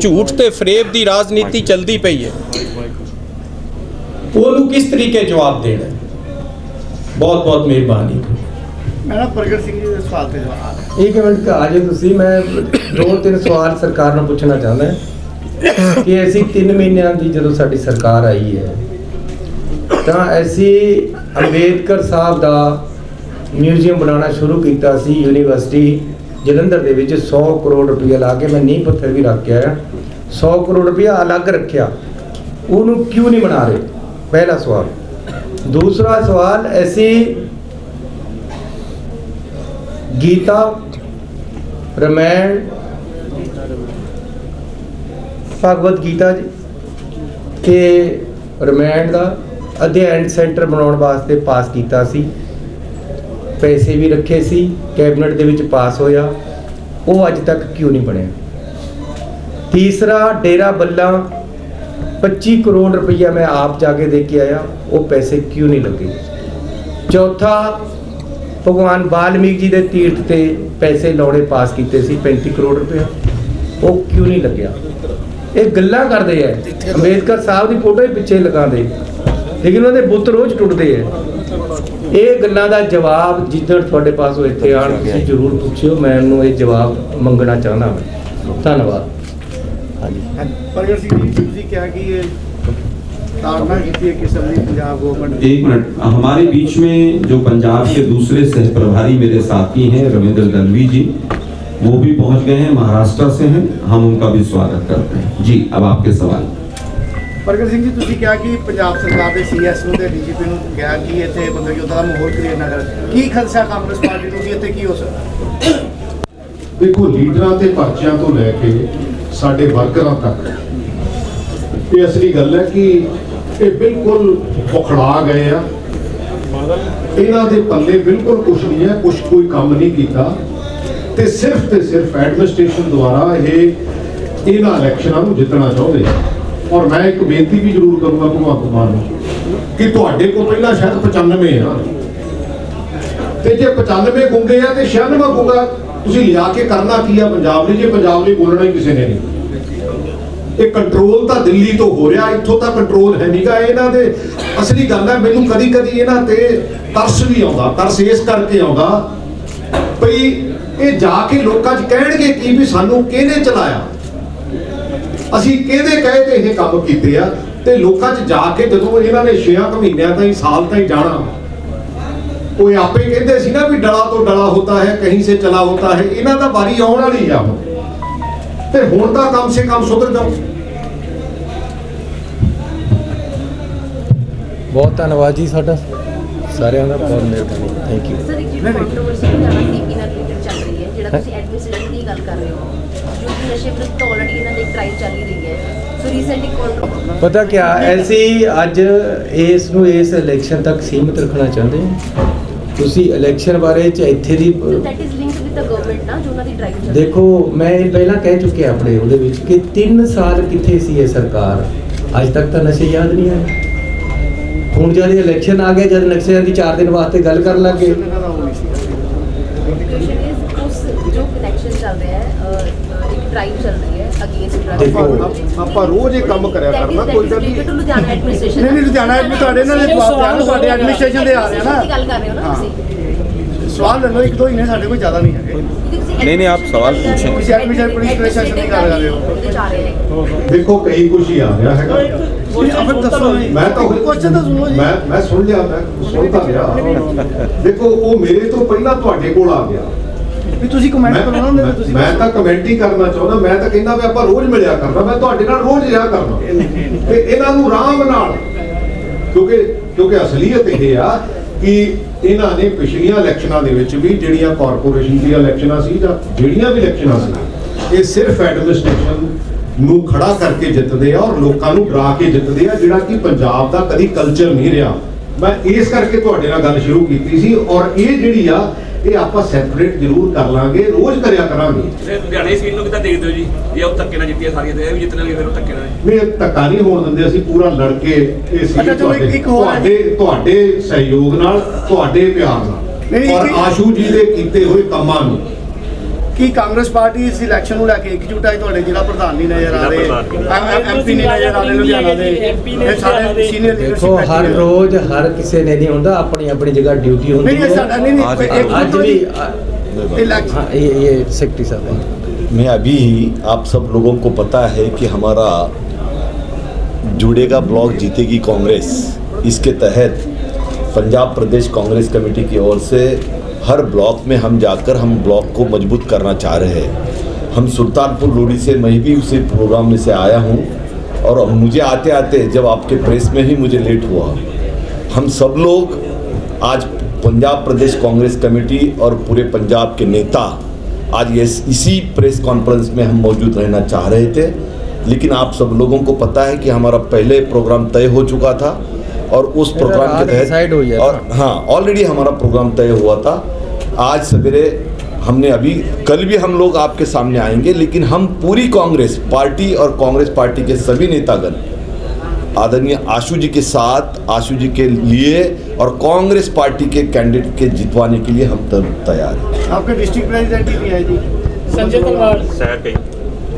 ਝੂਠ ਤੇ ਫਰੇਬ ਦੀ ਰਾਜਨੀਤੀ ਚੱਲਦੀ ਪਈ ਹੈ, ਉਹਨੂੰ ਕਿਸ ਤਰੀਕੇ ਜਵਾਬ ਦੇਣਾ ਬਹੁਤ ਬਹੁਤ ਮਿਹਰਬਾਨੀ। ਮੈਂ ਨਾ ਪ੍ਰਗਟ ਸਿੰਘ ਜੀ ਦੇ ਸਵਾਲ ਤੇ ਜਵਾਬ ਇੱਕ ਮਿੰਟ ਆ ਜਾਓ ਤੁਸੀਂ, ਮੈਂ ਦੋ ਤਿੰਨ ਸਵਾਲ ਸਰਕਾਰ ਨੂੰ ਪੁੱਛਣਾ ਚਾਹੁੰਦਾ ਕਿ ਅਸੀਂ 3 ਮਹੀਨਿਆਂ ਦੀ ਜਦੋਂ ਸਾਡੀ ਸਰਕਾਰ ਆਈ ਹੈ, ਤਾਂ ਅਸੀਂ ਅੰਬੇਦਕਰ ਸਾਹਿਬ ਦਾ ਮਿਊਜ਼ੀਅਮ ਬਣਾਉਣਾ ਸ਼ੁਰੂ ਕੀਤਾ ਸੀ, ਯੂਨੀਵਰਸਿਟੀ ਜਲੰਧਰ ਦੇ ਵਿੱਚ 100 ਕਰੋੜ ਰੁਪਏ ਲਾ ਕੇ, ਮੈਂ ਨੀਂਹ ਪੱਥਰ ਵੀ ਰੱਖ ਕੇ ਆਇਆ। 100 ਕਰੋੜ ਰੁਪਏ ਅਲੱਗ ਰੱਖਿਆ। ਉਹਨੂੰ ਕਿਉਂ ਨਹੀਂ ਬਣਾ ਰਹੇ? ਪਹਿਲਾ ਸਵਾਲ। ਦੂਸਰਾ ਸਵਾਲ, ਅਸੀਂ ਗੀਤਾ ਰਮਾਇਣ ਭਗਵਦ ਗੀਤਾ ਜੀ ਤੇ ਰਮਾਇਣ ਦਾ ਅਧਿਐਨ ਸੈਂਟਰ ਬਣਾਉਣ ਵਾਸਤੇ ਪਾਸ ਕੀਤਾ ਸੀ। ਪੈਸੇ ਵੀ ਰੱਖੇ ਸੀ ਕੈਬਨਿਟ ਦੇ ਵਿੱਚ ਪਾਸ ਹੋਇਆ। ਉਹ ਅੱਜ ਤੱਕ ਕਿਉਂ ਨਹੀਂ ਬਣਿਆ? ਤੀਸਰਾ ਡੇਰਾ ਬੱਲਾ 25 ਕਰੋੜ ਰੁਪਈਆ ਮੈਂ ਆਪ ਜਾ ਕੇ ਦੇ ਕੇ ਆਇਆ। ਉਹ ਪੈਸੇ ਕਿਉਂ ਨਹੀਂ ਲੱਗੇ? ਚੌਥਾ ਭਗਵਾਨ ਵਾਲਮੀਕ ਜੀ ਦੇ ਤੀਰਥ ਤੇ ਪੈਸੇ ਲਾਉਣੇ ਪਾਸ ਕੀਤੇ ਸੀ 35 ਕਰੋੜ ਰੁਪਇਆ ਉਹ ਕਿਉਂ ਨਹੀਂ ਲੱਗਿਆ? ਇਹ ਗੱਲਾਂ ਕਰਦੇ ਐ। ਅੰਬੇਦਕਰ ਸਾਹਿਬ ਦੀ ਫੋਟੋ ਹੀ ਪਿੱਛੇ ਲਗਾਉਂਦੇ। ਲੇਕਿਨ ਉਹਨਾਂ ਦੇ ਬੁੱਤ ਰੋਜ਼ ਟੁੱਟਦੇ ਐ। ਇਹ ਗੱਲਾਂ ਦਾ ਜਵਾਬ ਜਿੱਦਣ ਤੁਹਾਡੇ ਪਾਸ ਉਹ ਇੱਥੇ ਆਣ ਤੁਸੀਂ ਜ਼ਰੂਰ ਪੁੱਛਿਓ। ਮੈਂ ਉਹਨੂੰ ਇਹ ਜਵਾਬ ਮੰਗਣਾ ਚਾਹੁੰਦਾ। ਹਾਂ ਧੰਨਵਾਦ। ਹਾਂਜੀ। ਪ੍ਰਗਟ ਸਿੰਘ ਜੀ, ਤੁਸੀਂ ਕਿਹਾ ਕਿ ਇਹ एक मिनट हमारे बीच में जो पंजाब के दूसरे सह प्रभारी मेरे साथी हैं रविंद्र दलवी जी वो भी पहुंच गए हैं महाराष्ट्र से हैं हम उनका भी स्वागत करते हैं जी अब आपके सवाल ਪ੍ਰਗਟ ਸਿੰਘ ਜੀ ਤੁਸੀਂ ਕਿਹਾ ਕਿ ਪੰਜਾਬ ਸਰਕਾਰ ਦੇ ਸੀਐਸ ਨੂੰ ਤੇ ਡੀਜੀਪੀ ਨੂੰ ਕਿਹਾ ਕਿ ਇੱਥੇ ਮਤਲਬ ਕਿ ਉਹਦਾ ਮਾਹੌਲ ਕ੍ਰੀਏਟ ਨਾ ਕਰਨ ਕੀ ਖਦਸ਼ਾ ਕਾਂਗਰਸ ਪਾਰਟੀ ਨੂੰ ਕਿ ਇੱਥੇ ਕੀ ਹੋ ਸਕਦਾ ਦੇਖੋ ਲੀਡਰਾਂ ਤੇ ਪਰਚਿਆਂ ਤੋਂ ਲੈ ਕੇ ਸਾਡੇ ਵਰਕਰਾਂ ਤੱਕ ਇਹ ਅਸਲੀ ਗੱਲ ਹੈ ਕਿ ਇਹ ਬਿਲਕੁਲ ਉਖੜਾ ਗਏ ਆ। ਇਹਨਾਂ ਦੇ ਪੱਲੇ ਬਿਲਕੁਲ ਕੁਝ ਨਹੀਂ ਹੈ ਕੁਝ ਕੋਈ ਕੰਮ ਨਹੀਂ ਕੀਤਾ। ਤੇ ਸਿਰਫ ਤੇ ਸਿਰਫ ਐਡਮਿਨਿਸਟ੍ਰੇਸ਼ਨ ਦੁਆਰਾ ਇਹ ਇਹਨਾਂ ਇਲੈਕਸ਼ਨਾਂ ਨੂੰ ਜਿੱਤਣਾ ਚਾਹੁੰਦੇ ਆ। ਔਰ ਮੈਂ ਇੱਕ ਬੇਨਤੀ ਵੀ ਜ਼ਰੂਰ ਕਰੂੰਗਾ ਭਗਵੰਤ ਮਾਨ ਨੂੰ ਕਿ ਤੁਹਾਡੇ ਕੋਲ ਪਹਿਲਾਂ ਸ਼ਾਇਦ 95 ਆ। ਤੇ ਜੇ 95 ਗੁੰਗੇ ਆ ਤੇ 96 ਗੁੰਗਾ ਤੁਸੀਂ ਲਿਆ ਕੇ ਕਰਨਾ ਕੀ ਆ? ਪੰਜਾਬ ਲਈ, ਜੇ ਪੰਜਾਬ ਲਈ ਬੋਲਣਾ ਹੀ ਕਿਸੇ ਨੇ ਨਹੀਂ। ਇਹ ਕੰਟਰੋਲ ਤਾਂ ਦਿੱਲੀ ਤੋਂ ਹੋ ਰਿਹਾ, ਇੱਥੋਂ ਤਾਂ ਕੰਟਰੋਲ ਹੈ ਨਹੀਂਗਾ ਇਹਨਾਂ ਦੇ ਅਸਲੀ ਗੱਲ ਹੈ, ਮੈਨੂੰ ਕਦੀ ਕਦੀ ਇਹਨਾਂ ਤੇ ਤਰਸ ਵੀ ਆਉਂਦਾ, ਤਰਸ ਇਸ ਕਰਕੇ ਆਉਂਦਾ ਭਈ ਇਹ ਜਾ ਕੇ ਲੋਕਾਂ 'ਚ ਕਹਿਣਗੇ ਕੀ ਵੀ ਸਾਨੂੰ ਕਿਹਨੇ ਚਲਾਇਆ? ਅਸੀਂ ਕਿਹਦੇ ਕਹੇ ਤੇ ਇਹ ਕੰਮ ਕੀਤੇ ਆ? ਤੇ ਲੋਕਾਂ 'ਚ ਜਾ ਕੇ ਜਦੋਂ ਇਹਨਾਂ ਨੇ 6 ਮਹੀਨਿਆਂ ਤਾਈਂ, ਸਾਲ ਤਾਈਂ ਜਾਣਾ, ਉਹ ਆਪੇ ਕਹਿੰਦੇ ਸੀ ਨਾ ਵੀ ਡਲਾ ਤੋਂ ਡਲਾ ਹੁੰਦਾ ਹੈ, ਕਹੀਂ ਸੇ ਚਲਾ ਹੁੰਦਾ ਹੈ। ਇਹਨਾਂ ਦਾ ਵਾਰੀ ਆਉਣ ਵਾਲੀ ਆ ਹੁਣ। ਤੇ ਹੁਣ ਤਾਂ ਕਮ ਸੇ ਕਮ ਸੁਧਰ ਜਾਓ। ਬਹੁਤ ਧੰਨਵਾਦ ਜੀ ਸਾਡਾ। ਸਾਰਿਆਂ ਦਾ ਬਹੁਤ ਮਿਹਰਬਾਨੀ। ਥੈਂਕ ਯੂ ਸਰ ਇੱਕ ਜਿਹੜੀ ਕੰਟਰੋਵਰਸੀ ਜ਼ਿਆਦਾ ਸੀਪੀ ਨਾਲ ਰਿਲੇਟਡ ਚੱਲ ਰਹੀ ਹੈ ਜਿਹੜਾ ਤੁਸੀਂ ਐਡਮਿਨਿਸਟ੍ਰੇਸ਼ਨ ਦੀ ਗੱਲ ਕਰ ਰਹੇ ਹੋ ਜੋ ਕਿ ਨਸ਼ੇ ਵਿਰੁੱਧ ਆਲਰੇਡੀ ਇਹਨਾਂ ਦੀ ਇੱਕ ਡਰਾਈਵ ਚੱਲ ਹੀ। ਰਹੀ ਹੈ ਸੋ ਰੀਸੈਂਟਲੀ ਕੰਟਰੋਵਰਸੀ ਪਤਾ ਕਿਆ ਐਸੀ ਅੱਜ ਇਸ ਨੂੰ ਇਸ ਇਲੈਕਸ਼ਨ ਤੱਕ ਸੀਮਿਤ ਰੱਖਣਾ ਚਾਹੁੰਦੇ ਤੁਸੀਂ ਇਲੈਕਸ਼ਨ ਬਾਰੇ ਚ ਇੱਥੇ ਦੀ that is linked with the government ਨਾ ਜੋ ਉਹਨਾਂ ਦੀ ਡਰਾਈਵ ਚੱਲ ਰਹੀ ਹੈ। ਦੇਖੋ ਮੈਂ ਇਹ ਪਹਿਲਾਂ ਕਹਿ ਚੁੱਕਿਆ ਆਪਣੇ ਉਹਦੇ ਵਿੱਚ ਕਿ 3 ਸਾਲ ਕਿੱਥੇ ਸੀ ਇਹ ਸਰਕਾਰ? ਅੱਜ ਤੱਕ ਤਾਂ ਨਸ਼ੇ ਯਾਦ ਨਹੀਂ ਆਏ। ਹੁਣ ਜਦ ਇਲੈਕਸ਼ਨ ਆ ਗਿਆ ਜਦ ਨਸ਼ਿਆਂ ਦੀ 4 ਦਿਨ ਵਾਸਤੇ ਗੱਲ ਕਰਨ ਲੱਗੇ ਦਾ ਉਸ ਜੋ ਕਨੈਕਸ਼ਨ ਚੱਲ ਰਿਹਾ ਹੈ ਇੱਕ ਡਰਾਈਵ ਚੱਲ ਰਹੀ ਹੈ ਅਗੇਂਸਟ ਡਰੱਗ ਦੇਖੋ, ਆਪਾਂ ਰੋਜ਼ ਇਹ ਕੰਮ ਕਰਿਆ ਕਰਨਾ, ਕੋਈ ਗੱਲ ਨਹੀਂ। ਲੁਧਿਆਣਾ ਐਡਮਿਨਿਸਟ੍ਰੇਸ਼ਨ ਨਹੀਂ ਨਹੀਂ ਲੁਧਿਆਣਾ ਵੀ ਤੁਹਾਡੇ ਨਾਲ ਇਹ ਜਵਾਬ ਦਿਆਂ ਤੁਹਾਡੇ ਐਡਮਿਨਿਸਟ੍ਰੇਸ਼ਨ ਦੇ ਆ ਰਹੇ ਨਾ। ਦੀ ਗੱਲ ਕਰ ਰਹੇ ਹੋ ਨਾ ਤੁਸੀਂ। ਸਵਾਲ ਲੈਣਾ ਇੱਕ ਦੋ ਹੀ ਨੇ ਸਾਡੇ ਕੋਈ ਜ਼ਿਆਦਾ ਨਹੀਂ ਹੈਗੇ। ਨਹੀਂ ਨਹੀਂ ਆਪ ਸਵਾਲ ਪੁੱਛੇ। ਤੁਸੀਂ ਐਡਮਿਸ਼ਨ ਪੁਲਿਸ ਪ੍ਰਸ਼ਾਸਨ ਦੀ ਕਰ ਰਹੇ ਹੋ। ਦੇਖੋ ਕਈ ਕੁਝ ਹੀ ਆ ਰਿਹਾ ਹੈਗਾ। ਮੈਂ ਤਾਂ ਕੁਐਸਚਨ ਤਾਂ ਮੈਂ ਮੈਂ ਸੁਣ ਲਿਆ ਮੈਂ ਸੁਣਦਾ ਰਿਹਾ ਕਮੈਂਟ ਹੀ ਕਰਨਾ ਚਾਹੁੰਦਾ। ਮੈਂ ਤਾਂ ਕਹਿੰਦਾ ਰੋਜ਼ ਮਿਲਿਆ ਕਰਨਾ। ਮੈਂ ਤੁਹਾਡੇ ਨਾਲ ਰੋਜ਼ ਕਰਨਾ। ਨੂੰ ਆਰਾਮ ਨਾਲ ਕਿਉਂਕਿ ਕਿਉਂਕਿ ਅਸਲੀਅਤ ਇਹ ਆ ਕਿ ਇਹਨਾਂ ਨੇ ਪਿਛਲੀਆਂ ਇਲੈਕਸ਼ਨਾਂ ਦੇ ਵਿੱਚ ਵੀ ਜਿਹੜੀਆਂ ਕਾਰਪੋਰੇਸ਼ਨ ਦੀਆਂ ਇਲੈਕਸ਼ਨਾਂ ਸੀ ਜਾਂ ਜਿਹੜੀਆਂ ਵੀ ਇਲੈਕਸ਼ਨਾਂ ਸੀ, ਇਹ ਸਿਰਫ ਐਡਮਿਨਿਸਟ੍ਰੇਸ਼ਨ ਨੂੰ ਖੜਾ ਕਰਕੇ ਜਿੱਤਦੇ ਆ ਔਰ ਲੋਕਾਂ ਨੂੰ ਡਰਾ ਕੇ ਜਿੱਤਦੇ ਆ, ਜਿਹੜਾ ਕਿ ਪੰਜਾਬ ਦਾ ਕਦੀ ਕਲਚਰ ਨਹੀਂ ਰਿਹਾ। ਮੈਂ ਇਸ ਕਰਕੇ ਤੁਹਾਡੇ ਨਾਲ ਗੱਲ ਸ਼ੁਰੂ ਕੀਤੀ ਸੀ ਔਰ ਇਹ ਜਿਹੜੀ ਆ ਇਹ ਆਪਾਂ ਸੈਪਰੇਟ ਜ਼ਰੂਰ ਕਰ ਲਾਂਗੇ ਰੋਜ਼ ਕਰਿਆ ਕਰਾਂਗੇ। ਤੇ ਲੁਧਿਆਣੇ ਸੀਟ ਨੂੰ ਕਿੱਦਾਂ ਦੇਖਦੇ ਹੋ ਜੀ ਇਹ ਉਹ ਧੱਕੇ ਨਾਲ ਜਿੱਤੀਆਂ ਸਾਰੀਆਂ ਤੇ ਇਹ ਵੀ ਜਿੱਤਣਗੇ ਫਿਰ ਉਹ ਧੱਕੇ ਨਾਲ। ਨਹੀਂ ਇਹ ਧੱਕਾ ਨਹੀਂ ਹੋਣ ਦਿੰਦੇ ਅਸੀਂ ਪੂਰਾ ਲੜ ਕੇ ਇਹ ਸੀ ਅੱਛਾ, ਚਲੋ ਇੱਕ- ਤੁਹਾਡੇ। ਤੁਹਾਡੇ ਸਹਿਯੋਗ ਨਾਲ ਤੁਹਾਡੇ ਪਿਆਰ ਨਾਲ। ਔਰ ਆਸ਼ੂ ਜੀ ਦੇ ਕੀਤੇ ਹੋਏ ਕੰਮਾਂ ਨੂੰ। ਕੀ ਕਾਂਗਰਸ ਪਾਰਟੀ ਇਸ ਇਲੈਕਸ਼ਨ ਨੂੰ ਲੈ ਕੇ ਇਕਜੁੱਟ ਹੈ ਤੁਹਾਡੇ ਜ਼ਿਲ੍ਹਾ ਪ੍ਰਧਾਨ ਨਹੀਂ ਨਜ਼ਰ ਆ ਰਹੇ ਐਮਪੀ ਨਹੀਂ ਨਜ਼ਰ ਆ ਰਹੇ ਲੁਧਿਆਣਾ ਦੇ ਇਹ ਸਾਰੇ ਸੀਨੀਅਰ ਦੇਖੋ ਹਰ ਰੋਜ਼ ਹਰ ਕਿਸੇ ਨੇ ਨਹੀਂ ਹੁੰਦਾ ਆਪਣੀ ਆਪਣੀ ਜਗ੍ਹਾ ਡਿਊਟੀ ਹੁੰਦੀ ਨਹੀਂ ਇਹ ਸਾਡਾ ਨਹੀਂ ਨਹੀਂ ਇੱਕ ਅੱਜ ਵੀ ਇਲੈਕਸ਼ਨ हाँ ये ये सेक्रेटरी साहब हैं मैं अभी ही आप सब लोगों को पता है कि हमारा जुड़ेगा ब्लॉक जीतेगी कांग्रेस इसके तहत पंजाब प्रदेश कांग्रेस कमेटी की ओर से हर ब्लॉक में हम जाकर हम ब्लॉक को मज़बूत करना चाह रहे हैं। हम सुल्तानपुर लोडी से, मैं भी उसी प्रोग्राम में से आया हूँ और मुझे आते आते जब आपके प्रेस में ही मुझे लेट हुआ। हम सब लोग, आज पंजाब प्रदेश कांग्रेस कमेटी और पूरे पंजाब के नेता, आज ये इसी प्रेस कॉन्फ्रेंस में हम मौजूद रहना चाह रहे थे। लेकिन आप सब लोगों को पता है कि हमारा पहले प्रोग्राम तय हो चुका था। और उस प्रोग्राम के तहत और हाँ ऑलरेडी हमारा प्रोग्राम तय हुआ था। आज सवेरे हमने अभी कल भी हम लोग आपके सामने आएँगे लेकिन हम पूरी कांग्रेस पार्टी और कांग्रेस पार्टी के सभी नेतागण आदरणीय आशु जी के साथ आशु जी के लिए और कांग्रेस पार्टी के कैंडिडेट के जितवाने के लिए हम तैयार हैं। आपके डिस्ट्रिक्ट प्रेसिडेंट ही है जी।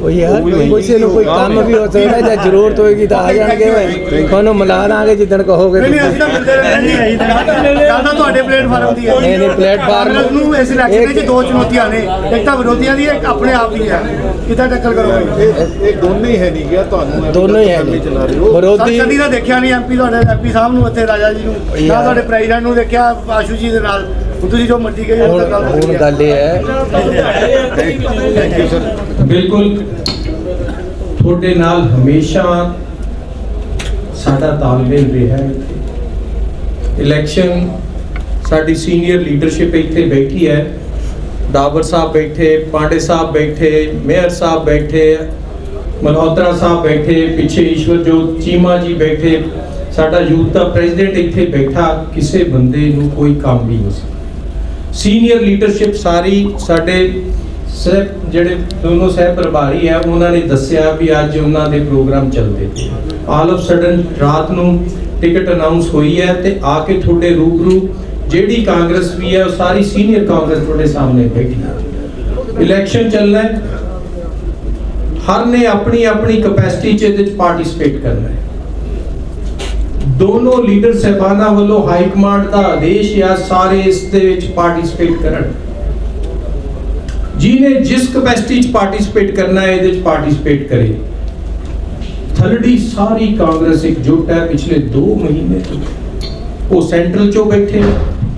ਉਹ ਯਾਰ ਕਿਸੇ ਨੂੰ ਕੋਈ ਕੰਮ ਵੀ ਹੋ ਸਕਦਾ ਜਾਂ ਜ਼ਰੂਰਤ ਹੋਏਗੀ ਤਾਂ ਆ ਜਾਣਗੇ ਵੇ ਤੁਹਾਨੂੰ ਮਿਲਾ ਦਾਂਗੇ ਜਿੱਦਣ ਕਹੋਗੇ ਨਹੀਂ ਨਹੀਂ ਅਸੀਂ ਤਾਂ ਮਿਲਦੇ ਰਹਿੰਦੇ ਨਹੀਂ ਗੱਲ ਤਾਂ ਤੁਹਾਡੇ ਪਲੇਟਫਾਰਮ ਦੀ ਹੈ। ਨਹੀਂ, ਨਹੀਂ, ਪਲੇਟਫਾਰਮ- ਨੂੰ ਇਸ ਇਲੈਕਸ਼ਨ ਵਿੱਚ ਦੋ ਚੁਣੌਤੀਆਂ ਨੇ। ਇੱਕ ਤਾਂ ਵਿਰੋਧੀਆਂ ਦੀ ਇੱਕ ਆਪਣੇ ਆਪ ਦੀ ਹੈ। ਕਿੱਦਾਂ ਟੱਕਰ ਕਰੋਗੇ? ਇਹ ਦੋਨੇ ਹੀ ਹੈ ਨਹੀਂ ਗਿਆ ਤੁਹਾਨੂੰ। ਦੋਨੋਂ ਹੀ ਹੈ। ਸਰ ਵਿਰੋਧੀ ਕਦੀ ਤਾਂ ਦੇਖਿਆ ਨਹੀਂ ਐਮਪੀ ਤੁਹਾਡੇ ਐਮਪੀ ਸਾਹਿਬ ਨੂੰ ਇੱਥੇ ਰਾਜਾ ਜੀ ਨੂੰ। ਨਾ। ਤੁਹਾਡੇ ਪ੍ਰੈਜ਼ੀਡੈਂਟ ਨੂੰ ਦੇਖਿਆ ਆਸ਼ੂ ਜੀ ਦੇ ਨਾਲ। ਤੁਸੀਂ ਜੋ ਮਰਜ਼ੀ ਕਹੀ ਹੁਣ ਹੁਣ ਗੱਲ ਇਹ ਹੈ। ਬਿਲਕੁਲ, ਤੁਹਾਡੇ ਨਾਲ ਹਮੇਸ਼ਾ ਸਾਡਾ ਤਾਲਮੇਲ ਰਿਹਾ ਹੈ ਇਲੈਕਸ਼ਨ ਸਾਡੀ ਸੀਨੀਅਰ ਲੀਡਰਸ਼ਿਪ ਇੱਥੇ ਬੈਠੀ ਹੈ। ਡਾਬਰ ਸਾਹਿਬ ਬੈਠੇ, ਪਾਂਡੇ ਸਾਹਿਬ ਬੈਠੇ, ਮੇਅਰ ਸਾਹਿਬ ਬੈਠੇ, ਮਲਹੋਤਰਾ ਸਾਹਿਬ ਬੈਠੇ, ਪਿੱਛੇ ਈਸ਼ਵਰ ਜੋਤ ਚੀਮਾ ਜੀ ਬੈਠੇ। ਸਾਡਾ ਯੂਥ ਦਾ ਪ੍ਰੈਜ਼ੀਡੈਂਟ ਇੱਥੇ ਬੈਠਾ, ਕਿਸੇ ਬੰਦੇ ਨੂੰ ਕੋਈ ਕੰਮ ਨਹੀਂ ਸੀ। ਸੀਨੀਅਰ ਲੀਡਰਸ਼ਿਪ ਸਾਰੀ ਸਾਡੇ ਸਹਿ ਜਿਹੜੇ ਦੋਨੋਂ ਸਹਿ ਪ੍ਰਭਾਰੀ ਹੈ, ਉਹਨਾਂ ਨੇ ਦੱਸਿਆ ਵੀ ਅੱਜ ਉਹਨਾਂ ਦੇ ਪ੍ਰੋਗਰਾਮ ਚੱਲਦੇ ਆਲ ਆਫ ਸਡਨ ਰਾਤ ਨੂੰ ਟਿਕਟ ਅਨਾਉਂਸ ਹੋਈ ਹੈ ਤੇ ਆ ਕੇ ਤੁਹਾਡੇ ਰੂਬਰੂ ਜਿਹੜੀ ਕਾਂਗਰਸ ਵੀ ਹੈ, ਉਹ ਸਾਰੀ ਸੀਨੀਅਰ ਕਾਂਗਰਸ ਤੁਹਾਡੇ ਸਾਹਮਣੇ ਬੈਠੀ ਇਲੈਕਸ਼ਨ ਚੱਲਣਾ ਹੈ। ਹਰ ਨੇ ਆਪਣੀ ਆਪਣੀ ਕਪੈਸਿਟੀ ਚ ਇਹਦੇ ਚ ਪਾਰਟਿਸਿਪੇਟ ਕਰਨਾ ਹੈ। ਦੋਨੋਂ ਲੀਡਰ ਸਹਿਬਾਨਾਂ ਵੱਲੋਂ ਹਾਈ ਕਮਾਂਡ ਦਾ ਆਦੇਸ਼ ਆ, ਸਾਰੇ ਇਸ ਦੇ ਵਿੱਚ ਪਾਰਟਿਸਿਪੇਟ ਕਰਨ। ਜਿਹਨੇ ਜਿਸ ਕਪੈਸਿਟੀ ਚ ਪਾਰਟਿਸਿਪੇਟ ਕਰਨਾ ਹੈ, ਇਹਦੇ ਚ ਪਾਰਟਿਸਿਪੇਟ ਕਰੇ। ਥਲੜੀ ਸਾਰੀ ਕਾਂਗਰਸ ਇਕਜੁੱਟ ਹੈ, ਪਿਛਲੇ 2 ਮਹੀਨੇ ਤੋਂ। ਉਹ ਸੈਂਟਰਲ ਚੋਂ ਬੈਠੇ,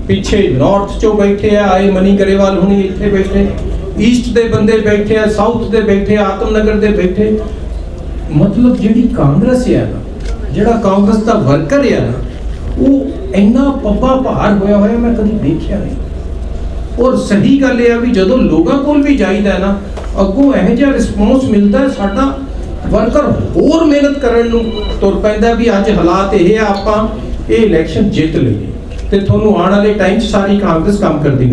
ਪਿੱਛੇ ਨਾਰਥ ਚੋਂ ਬੈਠੇ ਆ ਆਏ ਮਨੀ ਗਰੇਵਾਲ ਹੁਣੀ ਇੱਥੇ ਬੈਠੇ ਈਸਟ ਦੇ ਬੰਦੇ ਬੈਠੇ ਆ ਸਾਊਥ ਦੇ ਬੈਠੇ ਆਤਮ ਨਗਰ ਦੇ ਬੈਠੇ ਮਤਲਬ ਜਿਹੜੀ ਕਾਂਗਰਸ ਹੈ ਨਾ, ਜਿਹੜਾ ਕਾਂਗਰਸ ਦਾ ਵਰਕਰ ਹੈ ਨਾ, ਉਹ ਇੰਨਾ ਪੱਪਾ ਭਾਰ ਹੋਇਆ ਹੋਇਆ ਮੈਂ ਕਦੀ ਦੇਖਿਆ ਨਹੀਂ। ਔਰ ਸਹੀ ਗੱਲ ਇਹ ਆ ਵੀ ਜਦੋਂ ਲੋਕਾਂ ਕੋਲ ਵੀ ਜਾਈਦਾ ਨਾ, ਅੱਗੋਂ ਇਹੋ ਜਿਹਾ ਰਿਸਪੌਂਸ ਮਿਲਦਾ ਸਾਡਾ ਵਰਕਰ ਹੋਰ ਮਿਹਨਤ ਕਰਨ ਨੂੰ ਤੁਰ ਪੈਂਦਾ ਵੀ ਅੱਜ ਹਾਲਾਤ ਇਹ ਆ, ਆਪਾਂ ਇਹ ਇਲੈਕਸ਼ਨ ਜਿੱਤ ਲਈਏ। ਤੇ ਤੁਹਾਨੂੰ ਆਉਣ ਵਾਲੇ ਟਾਈਮ 'ਚ ਸਾਰੀ ਕਾਂਗਰਸ ਕੰਮ ਕਰਦੀ